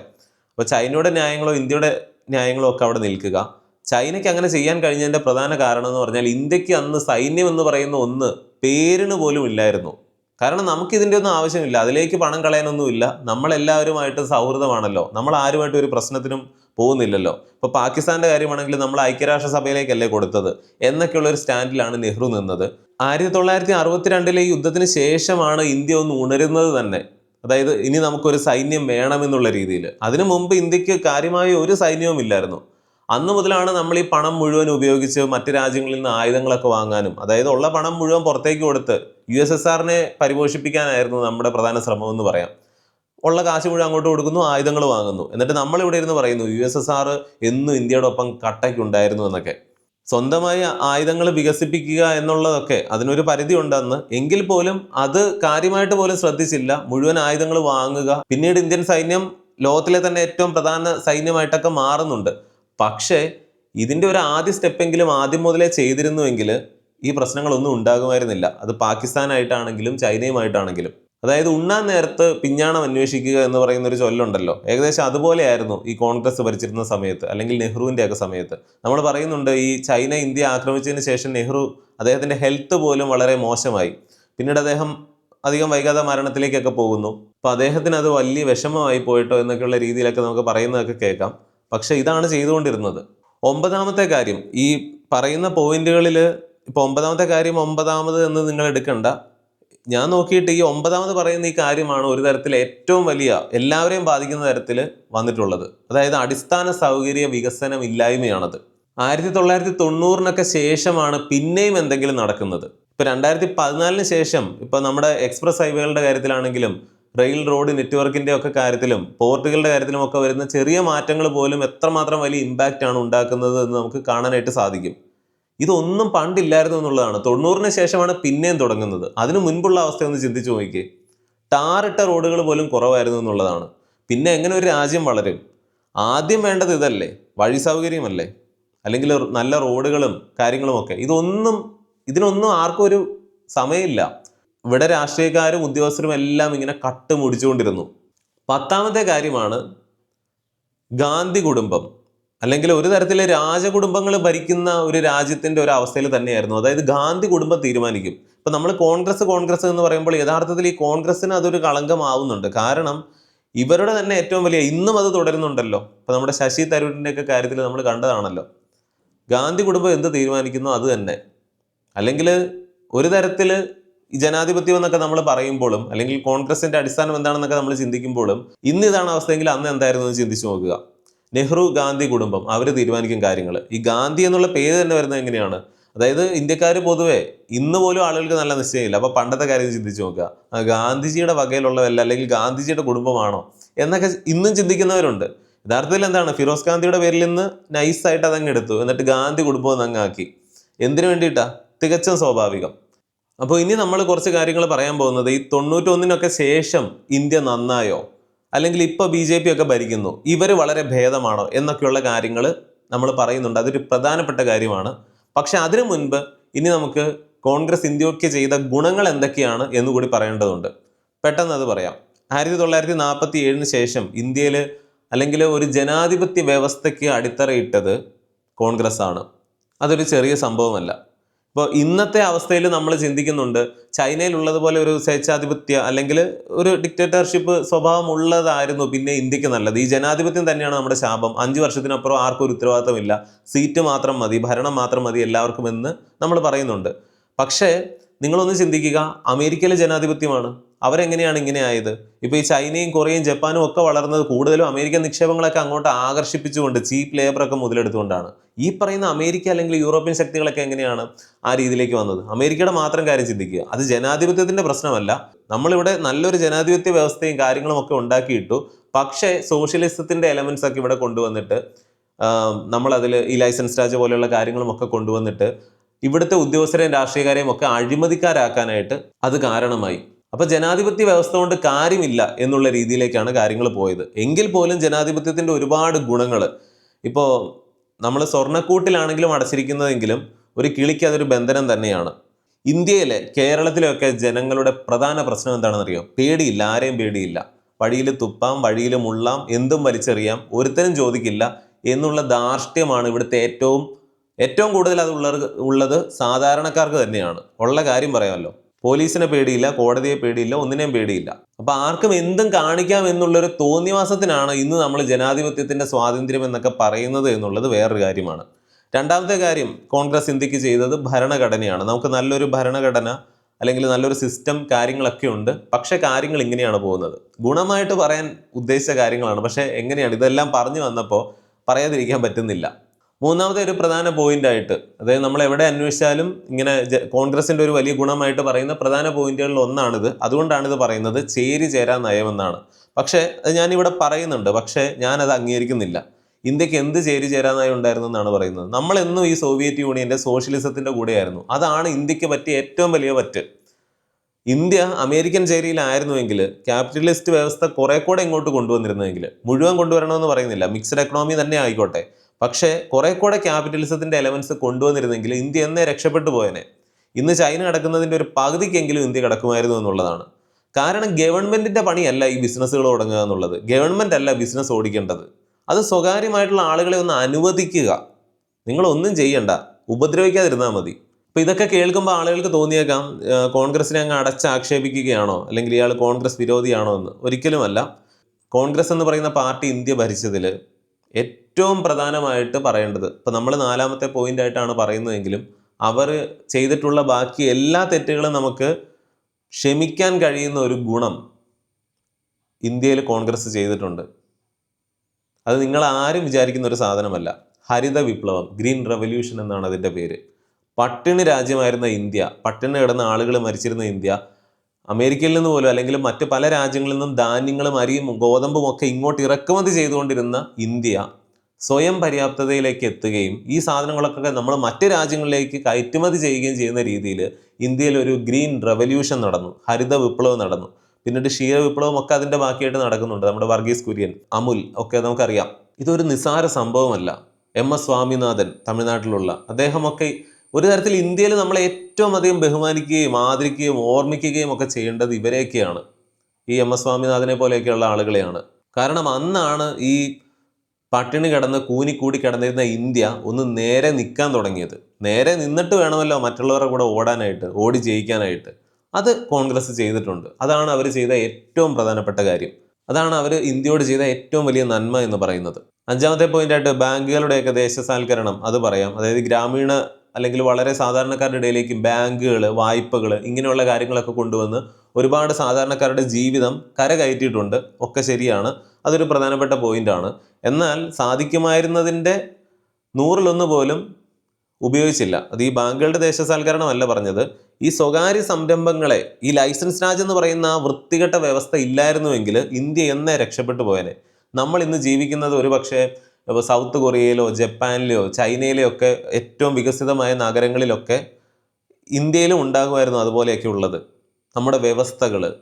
അപ്പോൾ ചൈനയുടെ ന്യായങ്ങളോ ഇന്ത്യയുടെ ന്യായങ്ങളോ ഒക്കെ അവിടെ നിൽക്കുക. ചൈനയ്ക്ക് അങ്ങനെ ചെയ്യാൻ കഴിഞ്ഞതിന്റെ പ്രധാന കാരണം എന്ന് പറഞ്ഞാൽ ഇന്ത്യയ്ക്ക് അന്ന് സൈന്യം എന്ന് പറയുന്ന ഒന്ന് പേരിന് പോലും ഇല്ലായിരുന്നു. കാരണം നമുക്കിതിന്റെ ഒന്നും ആവശ്യമില്ല. അതിലേക്ക് പണം കളയാനൊന്നുമില്ല നമ്മളെല്ലാവരുമായിട്ട് സൗഹൃദമാണല്ലോ. നമ്മൾ ആരുമായിട്ട് ഒരു പ്രശ്നത്തിനും പോകുന്നില്ലല്ലോ. ഇപ്പോൾ പാകിസ്ഥാന്റെ കാര്യമാണെങ്കിൽ നമ്മൾ ഐക്യരാഷ്ട്ര ഐക്യരാഷ്ട്രസഭയിലേക്കല്ലേ കൊടുത്തത്? എന്നൊക്കെയുള്ള ഒരു സ്റ്റാൻഡിലാണ് നെഹ്റു നിന്നത്. ആയിരത്തി തൊള്ളായിരത്തി അറുപത്തിരണ്ടിലെ യുദ്ധത്തിന് ശേഷമാണ് ഇന്ത്യ ഒന്ന് ഉണരുന്നത് തന്നെ. അതായത് ഇനി നമുക്കൊരു സൈന്യം വേണമെന്നുള്ള രീതിയിൽ അതിനു മുമ്പ് ഇന്ത്യയ്ക്ക് കാര്യമായ ഒരു സൈന്യവും ഇല്ലായിരുന്നു. അന്ന് മുതലാണ് നമ്മൾ ഈ പണം മുഴുവൻ ഉപയോഗിച്ച് മറ്റ് രാജ്യങ്ങളിൽ നിന്ന് ആയുധങ്ങളൊക്കെ വാങ്ങാനും അതായത് ഉള്ള പണം മുഴുവൻ പുറത്തേക്ക് കൊടുത്ത് യു എസ് എസ് ആറിനെ പരിപോഷിപ്പിക്കാനായിരുന്നു നമ്മുടെ പ്രധാന ശ്രമം എന്ന് പറയാം. ഉള്ള കാശ് മുഴുവൻ അങ്ങോട്ട് കൊടുക്കുന്നു ആയുധങ്ങൾ വാങ്ങുന്നു. എന്നിട്ട് നമ്മളിവിടെ ഇരുന്ന് പറയുന്നു യു എസ് എസ് ആർ എന്നും ഇന്ത്യയോടൊപ്പം കട്ടയ്ക്കുണ്ടായിരുന്നു എന്നൊക്കെ. സ്വന്തമായി ആയുധങ്ങൾ വികസിപ്പിക്കുക എന്നുള്ളതൊക്കെ അതിനൊരു പരിധി ഉണ്ടെന്ന് എങ്കിൽ പോലും അത് കാര്യമായിട്ട് പോലും ശ്രദ്ധിച്ചില്ല. മുഴുവൻ ആയുധങ്ങൾ വാങ്ങുക. പിന്നീട് ഇന്ത്യൻ സൈന്യം ലോകത്തിലെ തന്നെ ഏറ്റവും പ്രധാന സൈന്യമായിട്ടൊക്കെ മാറുന്നുണ്ട്. പക്ഷേ ഇതിന്റെ ഒരു ആദ്യ സ്റ്റെപ്പെങ്കിലും ആദ്യം മുതലേ ചെയ്തിരുന്നുവെങ്കിൽ ഈ പ്രശ്നങ്ങളൊന്നും ഉണ്ടാകുമായിരുന്നില്ല. അത് പാകിസ്ഥാനായിട്ടാണെങ്കിലും ചൈനയുമായിട്ടാണെങ്കിലും. അതായത് ഉണ്ണാൻ നേരത്ത് പിഞ്ഞാണം അന്വേഷിക്കുക എന്ന് പറയുന്ന ഒരു ചൊല്ലുണ്ടല്ലോ. ഏകദേശം അതുപോലെയായിരുന്നു ഈ കോൺഗ്രസ് ഭരിച്ചിരുന്ന സമയത്ത് അല്ലെങ്കിൽ നെഹ്റുവിന്റെയൊക്കെ സമയത്ത്. നമ്മൾ പറയുന്നുണ്ട് ഈ ചൈന ഇന്ത്യ ആക്രമിച്ചതിന് ശേഷം നെഹ്റു അദ്ദേഹത്തിന്റെ ഹെൽത്ത് പോലും വളരെ മോശമായി. പിന്നീട് അദ്ദേഹം അധികം വൈകാതെ മരണത്തിലേക്കൊക്കെ പോകുന്നു. അപ്പോൾ അദ്ദേഹത്തിന് അത് വലിയ വിഷമമായി പോയിട്ടോ എന്നൊക്കെയുള്ള രീതിയിലൊക്കെ നമുക്ക് പറയുന്നതൊക്കെ കേൾക്കാം. പക്ഷേ ഇതാണ് ചെയ്തുകൊണ്ടിരുന്നത്. ഒമ്പതാമത്തെ കാര്യം ഈ പറയുന്ന പോയിന്റുകളിൽ ഇപ്പോൾ ഒമ്പതാമത്തെ കാര്യം ഒമ്പതാമത് എന്ന് നിങ്ങൾ എടുക്കണ്ട. ഞാൻ നോക്കിയിട്ട് ഈ ഒമ്പതാമത് പറയുന്ന ഈ കാര്യമാണ് ഒരു തരത്തിൽ ഏറ്റവും വലിയ എല്ലാവരെയും ബാധിക്കുന്ന തരത്തിൽ വന്നിട്ടുള്ളത്. അതായത് അടിസ്ഥാന സൗകര്യ വികസനം ഇല്ലായ്മയാണത്. ആയിരത്തി തൊള്ളായിരത്തി തൊണ്ണൂറിനൊക്കെ ശേഷമാണ് പിന്നെയും എന്തെങ്കിലും നടക്കുന്നത്. ഇപ്പൊ രണ്ടായിരത്തി പതിനാലിന് ശേഷം ഇപ്പൊ നമ്മുടെ എക്സ്പ്രസ് ഹൈവേകളുടെ കാര്യത്തിലാണെങ്കിലും റെയിൽ റോഡ് നെറ്റ്വർക്കിന്റെ ഒക്കെ കാര്യത്തിലും പോർട്ടുകളുടെ കാര്യത്തിലും ഒക്കെ വരുന്ന ചെറിയ മാറ്റങ്ങൾ പോലും എത്രമാത്രം വലിയ ഇമ്പാക്റ്റ് ആണ് ഉണ്ടാക്കുന്നത് എന്ന് നമുക്ക് കാണാനായിട്ട് സാധിക്കും. ഇതൊന്നും പണ്ടില്ലായിരുന്നു എന്നുള്ളതാണ്. തൊണ്ണൂറിന് ശേഷമാണ് പിന്നെയും തുടങ്ങുന്നത്. അതിനു മുൻപുള്ള അവസ്ഥ ഒന്ന് ചിന്തിച്ചു നോക്കി ടാറിട്ട റോഡുകൾ പോലും കുറവായിരുന്നു എന്നുള്ളതാണ്. പിന്നെ എങ്ങനെ ഒരു രാജ്യം വളരും? ആദ്യം വേണ്ടത് ഇതല്ലേ? വഴി സൗകര്യമല്ലേ? അല്ലെങ്കിൽ നല്ല റോഡുകളും കാര്യങ്ങളും ഒക്കെ. ഇതൊന്നും ഇതിനൊന്നും ആർക്കും ഒരു സമയമില്ല. ഇവിടെ രാഷ്ട്രീയക്കാരും ഉദ്യോഗസ്ഥരും എല്ലാം ഇങ്ങനെ കട്ട് മുടിച്ചുകൊണ്ടിരുന്നു പത്താമത്തെ കാര്യമാണ് ഗാന്ധി കുടുംബം. അല്ലെങ്കിൽ ഒരു തരത്തിൽ രാജകുടുംബങ്ങൾ ഭരിക്കുന്ന ഒരു രാജ്യത്തിന്റെ ഒരു അവസ്ഥയിൽ തന്നെയായിരുന്നു. അതായത് ഗാന്ധി കുടുംബം തീരുമാനിക്കും. ഇപ്പം നമ്മൾ കോൺഗ്രസ് കോൺഗ്രസ് എന്ന് പറയുമ്പോൾ യഥാർത്ഥത്തിൽ ഈ കോൺഗ്രസ്സിന് അതൊരു കളങ്കമാവുന്നുണ്ട്. കാരണം ഇവരുടെ തന്നെ ഏറ്റവും വലിയ ഇന്നും അത് തുടരുന്നുണ്ടല്ലോ. ഇപ്പം നമ്മുടെ ശശി തരൂരിന്റെയൊക്കെ കാര്യത്തിൽ നമ്മൾ കണ്ടതാണല്ലോ. ഗാന്ധി കുടുംബം എന്ത് തീരുമാനിക്കുന്നു അത് തന്നെ. അല്ലെങ്കിൽ ഒരു തരത്തിൽ ജനാധിപത്യം എന്നൊക്കെ നമ്മൾ പറയുമ്പോഴും അല്ലെങ്കിൽ കോൺഗ്രസിന്റെ അടിസ്ഥാനം എന്താണെന്നൊക്കെ നമ്മൾ ചിന്തിക്കുമ്പോഴും ഇന്ന് ഇതാണ് അവസ്ഥയെങ്കിൽ അന്ന് എന്തായിരുന്നു എന്ന് ചിന്തിച്ചു നോക്കുക. നെഹ്റു ഗാന്ധി കുടുംബം. അവർ തീരുമാനിക്കും കാര്യങ്ങൾ ഈ ഗാന്ധി എന്നുള്ള പേര് തന്നെ വരുന്നത് എങ്ങനെയാണ്? അതായത് ഇന്ത്യക്കാർ പൊതുവേ ഇന്ന് പോലും ആളുകൾക്ക് നല്ല നിശ്ചയമില്ല. അപ്പോൾ പണ്ടത്തെ കാര്യം ചിന്തിച്ച് നോക്കുക. ഗാന്ധിജിയുടെ വകയിലുള്ളവല്ല അല്ലെങ്കിൽ ഗാന്ധിജിയുടെ കുടുംബമാണോ എന്നൊക്കെ ഇന്നും ചിന്തിക്കുന്നവരുണ്ട്. യഥാർത്ഥത്തിൽ എന്താണ്? ഫിറോസ് ഗാന്ധിയുടെ പേരിൽ നിന്ന് നൈസായിട്ട് അതങ്ങ് എടുത്തു. എന്നിട്ട് ഗാന്ധി കുടുംബം എന്നങ്ങ് ആക്കി. എന്തിനു വേണ്ടിയിട്ടാ? തികച്ചും സ്വാഭാവികം. അപ്പോൾ ഇനി നമ്മൾ കുറച്ച് കാര്യങ്ങൾ പറയാൻ പോകുന്നത് ഈ തൊണ്ണൂറ്റൊന്നിനൊക്കെ ശേഷം ഇന്ത്യ നന്നായോ? അല്ലെങ്കിൽ ഇപ്പോൾ ബി ജെ പി ഒക്കെ ഭരിക്കുന്നു ഇവർ വളരെ ഭേദമാണോ എന്നൊക്കെയുള്ള കാര്യങ്ങൾ നമ്മൾ പറയുന്നുണ്ട്. അതൊരു പ്രധാനപ്പെട്ട കാര്യമാണ്. പക്ഷെ അതിനു മുൻപ് ഇനി നമുക്ക് കോൺഗ്രസ് ഇന്ത്യയ്ക്ക് ചെയ്ത ഗുണങ്ങൾ എന്തൊക്കെയാണ് എന്നുകൂടി പറയേണ്ടതുണ്ട്. പെട്ടെന്ന് അത് പറയാം. ആയിരത്തി തൊള്ളായിരത്തി നാൽപ്പത്തി ഏഴിന് ശേഷം ഇന്ത്യയിൽ അല്ലെങ്കിൽ ഒരു ജനാധിപത്യ വ്യവസ്ഥയ്ക്ക് അടിത്തറയിട്ടത് കോൺഗ്രസ് ആണ് അതൊരു ചെറിയ സംഭവമല്ല. ഇപ്പോൾ ഇന്നത്തെ അവസ്ഥയിൽ നമ്മൾ ചിന്തിക്കുന്നുണ്ട് ചൈനയിൽ ഉള്ളതുപോലെ ഒരു സ്വേച്ഛാധിപത്യ അല്ലെങ്കിൽ ഒരു ഡിക്റ്റേറ്റർഷിപ്പ് സ്വഭാവം ഉള്ളതായിരുന്നു പിന്നെ ഇന്ത്യയ്ക്ക് നല്ലത്. ഈ ജനാധിപത്യം തന്നെയാണ് നമ്മുടെ ശാപം. അഞ്ച് വർഷത്തിനപ്പുറം ആർക്കും ഒരു ഉത്തരവാദിത്തമില്ല. സീറ്റ് മാത്രം മതി ഭരണം മാത്രം മതി എല്ലാവർക്കും എന്ന് നമ്മൾ പറയുന്നുണ്ട്. പക്ഷേ നിങ്ങളൊന്ന് ചിന്തിക്കുക അമേരിക്കയിലെ ജനാധിപത്യമാണ്. അവരെങ്ങനെയാണ് ഇങ്ങനെ ആയത്? ഇപ്പോൾ ഈ ചൈനയും കൊറിയയും ജപ്പാനും ഒക്കെ വളർന്നത് കൂടുതലും അമേരിക്കൻ നിക്ഷേപങ്ങളൊക്കെ അങ്ങോട്ട് ആകർഷിപ്പിച്ചുകൊണ്ട് ചീപ്പ് ലേബറൊക്കെ മുതലെടുത്തുകൊണ്ടാണ്. ഈ പറയുന്ന അമേരിക്ക അല്ലെങ്കിൽ യൂറോപ്യൻ ശക്തികളൊക്കെ എങ്ങനെയാണ് ആ രീതിയിലേക്ക് വന്നത്? അമേരിക്കയുടെ മാത്രം കാര്യം ചിന്തിക്കുക. അത് ജനാധിപത്യത്തിന്റെ പ്രശ്നമല്ല. നമ്മളിവിടെ നല്ലൊരു ജനാധിപത്യ വ്യവസ്ഥയും കാര്യങ്ങളും ഒക്കെ ഉണ്ടാക്കിയിട്ടു പക്ഷേ സോഷ്യലിസത്തിന്റെ എലമെന്റ്സ് ഒക്കെ ഇവിടെ കൊണ്ടുവന്നിട്ട് നമ്മളതിൽ ഈ ലൈസൻസ് രാജ് പോലെയുള്ള കാര്യങ്ങളും ഒക്കെ കൊണ്ടുവന്നിട്ട് ഇവിടുത്തെ ഉദ്യോഗസ്ഥരെയും രാഷ്ട്രീയക്കാരെയും ഒക്കെ അഴിമതിക്കാരാക്കാനായിട്ട് അത് കാരണമായി. അപ്പൊ ജനാധിപത്യ വ്യവസ്ഥ കൊണ്ട് കാര്യമില്ല എന്നുള്ള രീതിയിലേക്കാണ് കാര്യങ്ങൾ പോയത്. എങ്കിൽ പോലും ജനാധിപത്യത്തിന്റെ ഒരുപാട് ഗുണങ്ങൾ ഇപ്പോൾ നമ്മൾ സ്വർണക്കൂട്ടിലാണെങ്കിലും അടച്ചിരിക്കുന്നതെങ്കിലും ഒരു കിളിക്ക് അതൊരു ബന്ധനം തന്നെയാണ്. ഇന്ത്യയിലെ കേരളത്തിലൊക്കെ ജനങ്ങളുടെ പ്രധാന പ്രശ്നം എന്താണെന്ന് അറിയാം പേടിയില്ല ആരെയും പേടിയില്ല. വഴിയിൽ തുപ്പാം വഴിയിൽ മുള്ളാം എന്തും വലിച്ചെറിയാം ഒരുത്തരും ചോദിക്കില്ല എന്നുള്ള ധാർഷ്ട്യമാണ് ഇവിടുത്തെ ഏറ്റവും ഏറ്റവും കൂടുതൽ അത് ഉള്ളത് സാധാരണക്കാർക്ക് തന്നെയാണ്. ഉള്ള കാര്യം പറയാമല്ലോ. പോലീസിനെ പേടിയില്ല കോടതിയെ പേടിയില്ല ഒന്നിനെയും പേടിയില്ല. അപ്പൊ ആർക്കും എന്തും കാണിക്കാം എന്നുള്ളൊരു തോന്നിവാസത്തിനാണ് ഇന്ന് നമ്മൾ ജനാധിപത്യത്തിന്റെ സ്വാതന്ത്ര്യം എന്നൊക്കെ പറയുന്നത് എന്നുള്ളത് വേറൊരു കാര്യമാണ്. രണ്ടാമത്തെ കാര്യം കോൺഗ്രസ് ഇന്ത്യയ്ക്ക് ചെയ്തത് ഭരണഘടനയാണ്. നമുക്ക് നല്ലൊരു ഭരണഘടന അല്ലെങ്കിൽ നല്ലൊരു സിസ്റ്റം കാര്യങ്ങളൊക്കെ ഉണ്ട്. പക്ഷേ കാര്യങ്ങൾ ഇങ്ങനെയാണ് പോകുന്നത്. ഗുണമായിട്ട് പറയാൻ ഉദ്ദേശിച്ച കാര്യങ്ങളാണ്. പക്ഷേ എങ്ങനെയാണ്? ഇതെല്ലാം പറഞ്ഞു വന്നപ്പോൾ പറയാതിരിക്കാൻ പറ്റുന്നില്ല. മൂന്നാമത്തെ ഒരു പ്രധാന പോയിന്റ് ആയിട്ട് അതായത് നമ്മൾ എവിടെ അന്വേഷിച്ചാലും ഇങ്ങനെ കോൺഗ്രസിന്റെ ഒരു വലിയ ഗുണമായിട്ട് പറയുന്ന പ്രധാന പോയിന്റുകളിൽ ഒന്നാണിത്. ഇത് പറയുന്നത് ചേരി ചേരാ നയമെന്നാണ്. പക്ഷേ അത് ഞാനിവിടെ പറയുന്നുണ്ട്. പക്ഷേ ഞാനത് അംഗീകരിക്കുന്നില്ല. ഇന്ത്യയ്ക്ക് എന്ത് ചേരി ചേരാ നയം ഉണ്ടായിരുന്നു എന്നാണ് പറയുന്നത്. നമ്മൾ എന്നും ഈ സോവിയറ്റ് യൂണിയന്റെ സോഷ്യലിസത്തിന്റെ കൂടെയായിരുന്നു. അതാണ് ഇന്ത്യയ്ക്ക് പറ്റിയ ഏറ്റവും വലിയ പറ്റ്. ഇന്ത്യ അമേരിക്കൻ ചേരിയിലായിരുന്നുവെങ്കിൽ ക്യാപിറ്റലിസ്റ്റ് വ്യവസ്ഥ കുറെ കൂടെ ഇങ്ങോട്ട് കൊണ്ടുവന്നിരുന്നെങ്കിൽ മുഴുവൻ കൊണ്ടുവരണമെന്ന് പറയുന്നില്ല. മിക്സഡ് എക്കണോമി തന്നെ ആയിക്കോട്ടെ. പക്ഷേ കുറെ കൂടെ ക്യാപിറ്റലിസത്തിന്റെ എലമെന്റ്സ് കൊണ്ടുവന്നിരുന്നെങ്കിൽ ഇന്ത്യ എന്നേ രക്ഷപ്പെട്ടു പോയനെ. ഇന്ന് ചൈന കിടക്കുന്നതിന്റെ ഒരു പകുതിക്കെങ്കിലും ഇന്ത്യ കിടക്കുമായിരുന്നു എന്നുള്ളതാണ്. കാരണം ഗവൺമെന്റിന്റെ പണിയല്ല ഈ ബിസിനസ്സുകൾ തുടങ്ങുക എന്നുള്ളത്. ഗവൺമെന്റ് അല്ല ബിസിനസ് ഓടിക്കേണ്ടത്. അത് സ്വകാര്യമായിട്ടുള്ള ആളുകളെ ഒന്ന് അനുവദിക്കുക. നിങ്ങളൊന്നും ചെയ്യണ്ട. ഉപദ്രവിക്കാതിരുന്നാൽ മതി. അപ്പോൾ ഇതൊക്കെ കേൾക്കുമ്പോൾ ആളുകൾക്ക് തോന്നിയേക്കാം കോൺഗ്രസിനെ അങ്ങ് അടച്ച് ആക്ഷേപിക്കുകയാണോ അല്ലെങ്കിൽ ഇയാൾ കോൺഗ്രസ് വിരോധിയാണോ എന്ന്. ഒരിക്കലുമല്ല. കോൺഗ്രസ് എന്ന് പറയുന്ന പാർട്ടി ഇന്ത്യ ഭരിച്ചതിൽ ഏറ്റവും പ്രധാനമായിട്ട് പറയേണ്ടത് ഇപ്പം നമ്മൾ നാലാമത്തെ പോയിന്റ് ആയിട്ടാണ് പറയുന്നതെങ്കിലും അവർ ചെയ്തിട്ടുള്ള ബാക്കി എല്ലാ തെറ്റുകളും നമുക്ക് ക്ഷമിക്കാൻ കഴിയുന്ന ഒരു ഗുണം ഇന്ത്യയിൽ കോൺഗ്രസ് ചെയ്തിട്ടുണ്ട്. അത് നിങ്ങൾ ആരും വിചാരിക്കുന്ന ഒരു സാധനമല്ല. ഹരിത വിപ്ലവം ഗ്രീൻ റെവല്യൂഷൻ എന്നാണ് അതിന്റെ പേര്. പട്ടിണി രാജ്യമായിരുന്ന ഇന്ത്യ പട്ടിണി കിടന്ന ആളുകൾ മരിച്ചിരുന്ന ഇന്ത്യ അമേരിക്കയിൽ നിന്ന് പോലും അല്ലെങ്കിൽ മറ്റ് പല രാജ്യങ്ങളിൽ നിന്നും ധാന്യങ്ങളും അരിയും ഗോതമ്പും ഒക്കെ ഇങ്ങോട്ട് ഇറക്കുമതി ചെയ്തുകൊണ്ടിരുന്ന ഇന്ത്യ സ്വയം പര്യാപ്തതയിലേക്ക് എത്തുകയും ഈ സാധനങ്ങളൊക്കെ നമ്മൾ മറ്റ് രാജ്യങ്ങളിലേക്ക് കയറ്റുമതി ചെയ്യുകയും ചെയ്യുന്ന രീതിയിൽ ഇന്ത്യയിൽ ഒരു ഗ്രീൻ റെവല്യൂഷൻ നടന്നു. ഹരിത വിപ്ലവം നടന്നു. പിന്നീട് ക്ഷീര വിപ്ലവം ഒക്കെ അതിന്റെ ബാക്കിയായിട്ട് നടക്കുന്നുണ്ട്. നമ്മുടെ വർഗീസ് കുര്യൻ അമുൽ ഒക്കെ നമുക്കറിയാം. ഇതൊരു നിസാര സംഭവമല്ല. എം എസ് സ്വാമിനാഥൻ തമിഴ്നാട്ടിലുള്ള അദ്ദേഹമൊക്കെ ഒരു തരത്തിൽ ഇന്ത്യയിൽ നമ്മൾ ഏറ്റവും അധികം ബഹുമാനിക്കുകയും ആദരിക്കുകയും ഓർമ്മിക്കുകയും ഒക്കെ ചെയ്യേണ്ടത് ഇവരെയൊക്കെയാണ്. ഈ എം എസ് സ്വാമിനാഥനെ പോലെയൊക്കെയുള്ള ആളുകളെയാണ്. കാരണം അന്നാണ് ഈ പട്ടിണി കിടന്ന് കൂനിക്കൂടി കിടന്നിരുന്ന ഇന്ത്യ ഒന്ന് നേരെ നിൽക്കാൻ തുടങ്ങിയത്. നേരെ നിന്നിട്ട് വേണമല്ലോ മറ്റുള്ളവരുടെ കൂടെ ഓടാനായിട്ട് ഓടി ജയിക്കാനായിട്ട്. അത് കോൺഗ്രസ് ചെയ്തിട്ടുണ്ട്. അതാണ് അവർ ചെയ്ത ഏറ്റവും പ്രധാനപ്പെട്ട കാര്യം. അതാണ് അവർ ഇന്ത്യയോട് ചെയ്ത ഏറ്റവും വലിയ നന്മ എന്ന് പറയുന്നത്. അഞ്ചാമത്തെ പോയിന്റായിട്ട് ബാങ്കുകളുടെയൊക്കെ ദേശസാൽക്കരണം അത് പറയാം. അതായത് ഗ്രാമീണ അല്ലെങ്കിൽ വളരെ സാധാരണക്കാരുടെ ഇടയിലേക്ക് ബാങ്കുകൾ വായ്പകൾ ഇങ്ങനെയുള്ള കാര്യങ്ങളൊക്കെ കൊണ്ടുവന്ന് ഒരുപാട് സാധാരണക്കാരുടെ ജീവിതം കരകയറ്റിയിട്ടുണ്ട്. ഒക്കെ ശരിയാണ്. അതൊരു പ്രധാനപ്പെട്ട പോയിന്റാണ്. എന്നാൽ സാധിക്കുമായിരുന്നതിന്റെ നൂറിലൊന്ന് പോലും ഉപയോഗിച്ചില്ല. അത് ഈ ബാങ്കുകളുടെ ദേശസാൽക്കരണമല്ല പറഞ്ഞത്. ഈ സ്വകാര്യ സംരംഭങ്ങളെ ഈ ലൈസൻസ് രാജ് എന്ന് പറയുന്ന ആ വൃത്തികെട്ട വ്യവസ്ഥ ഇല്ലായിരുന്നുവെങ്കിൽ ഇന്ത്യ എന്നെ രക്ഷപ്പെട്ടു പോയനെ. നമ്മൾ ഇന്ന് ജീവിക്കുന്നത് ഒരു പക്ഷേ ഇപ്പൊ സൗത്ത് കൊറിയയിലോ ജപ്പാനിലോ ചൈനയിലോ ഒക്കെ ഏറ്റവും വികസിതമായ നഗരങ്ങളിലൊക്കെ ഇന്ത്യയിലും ഉണ്ടാകുമായിരുന്നു അതുപോലെയൊക്കെ ഉള്ളത്. നമ്മുടെ വ്യവസ്ഥകൾ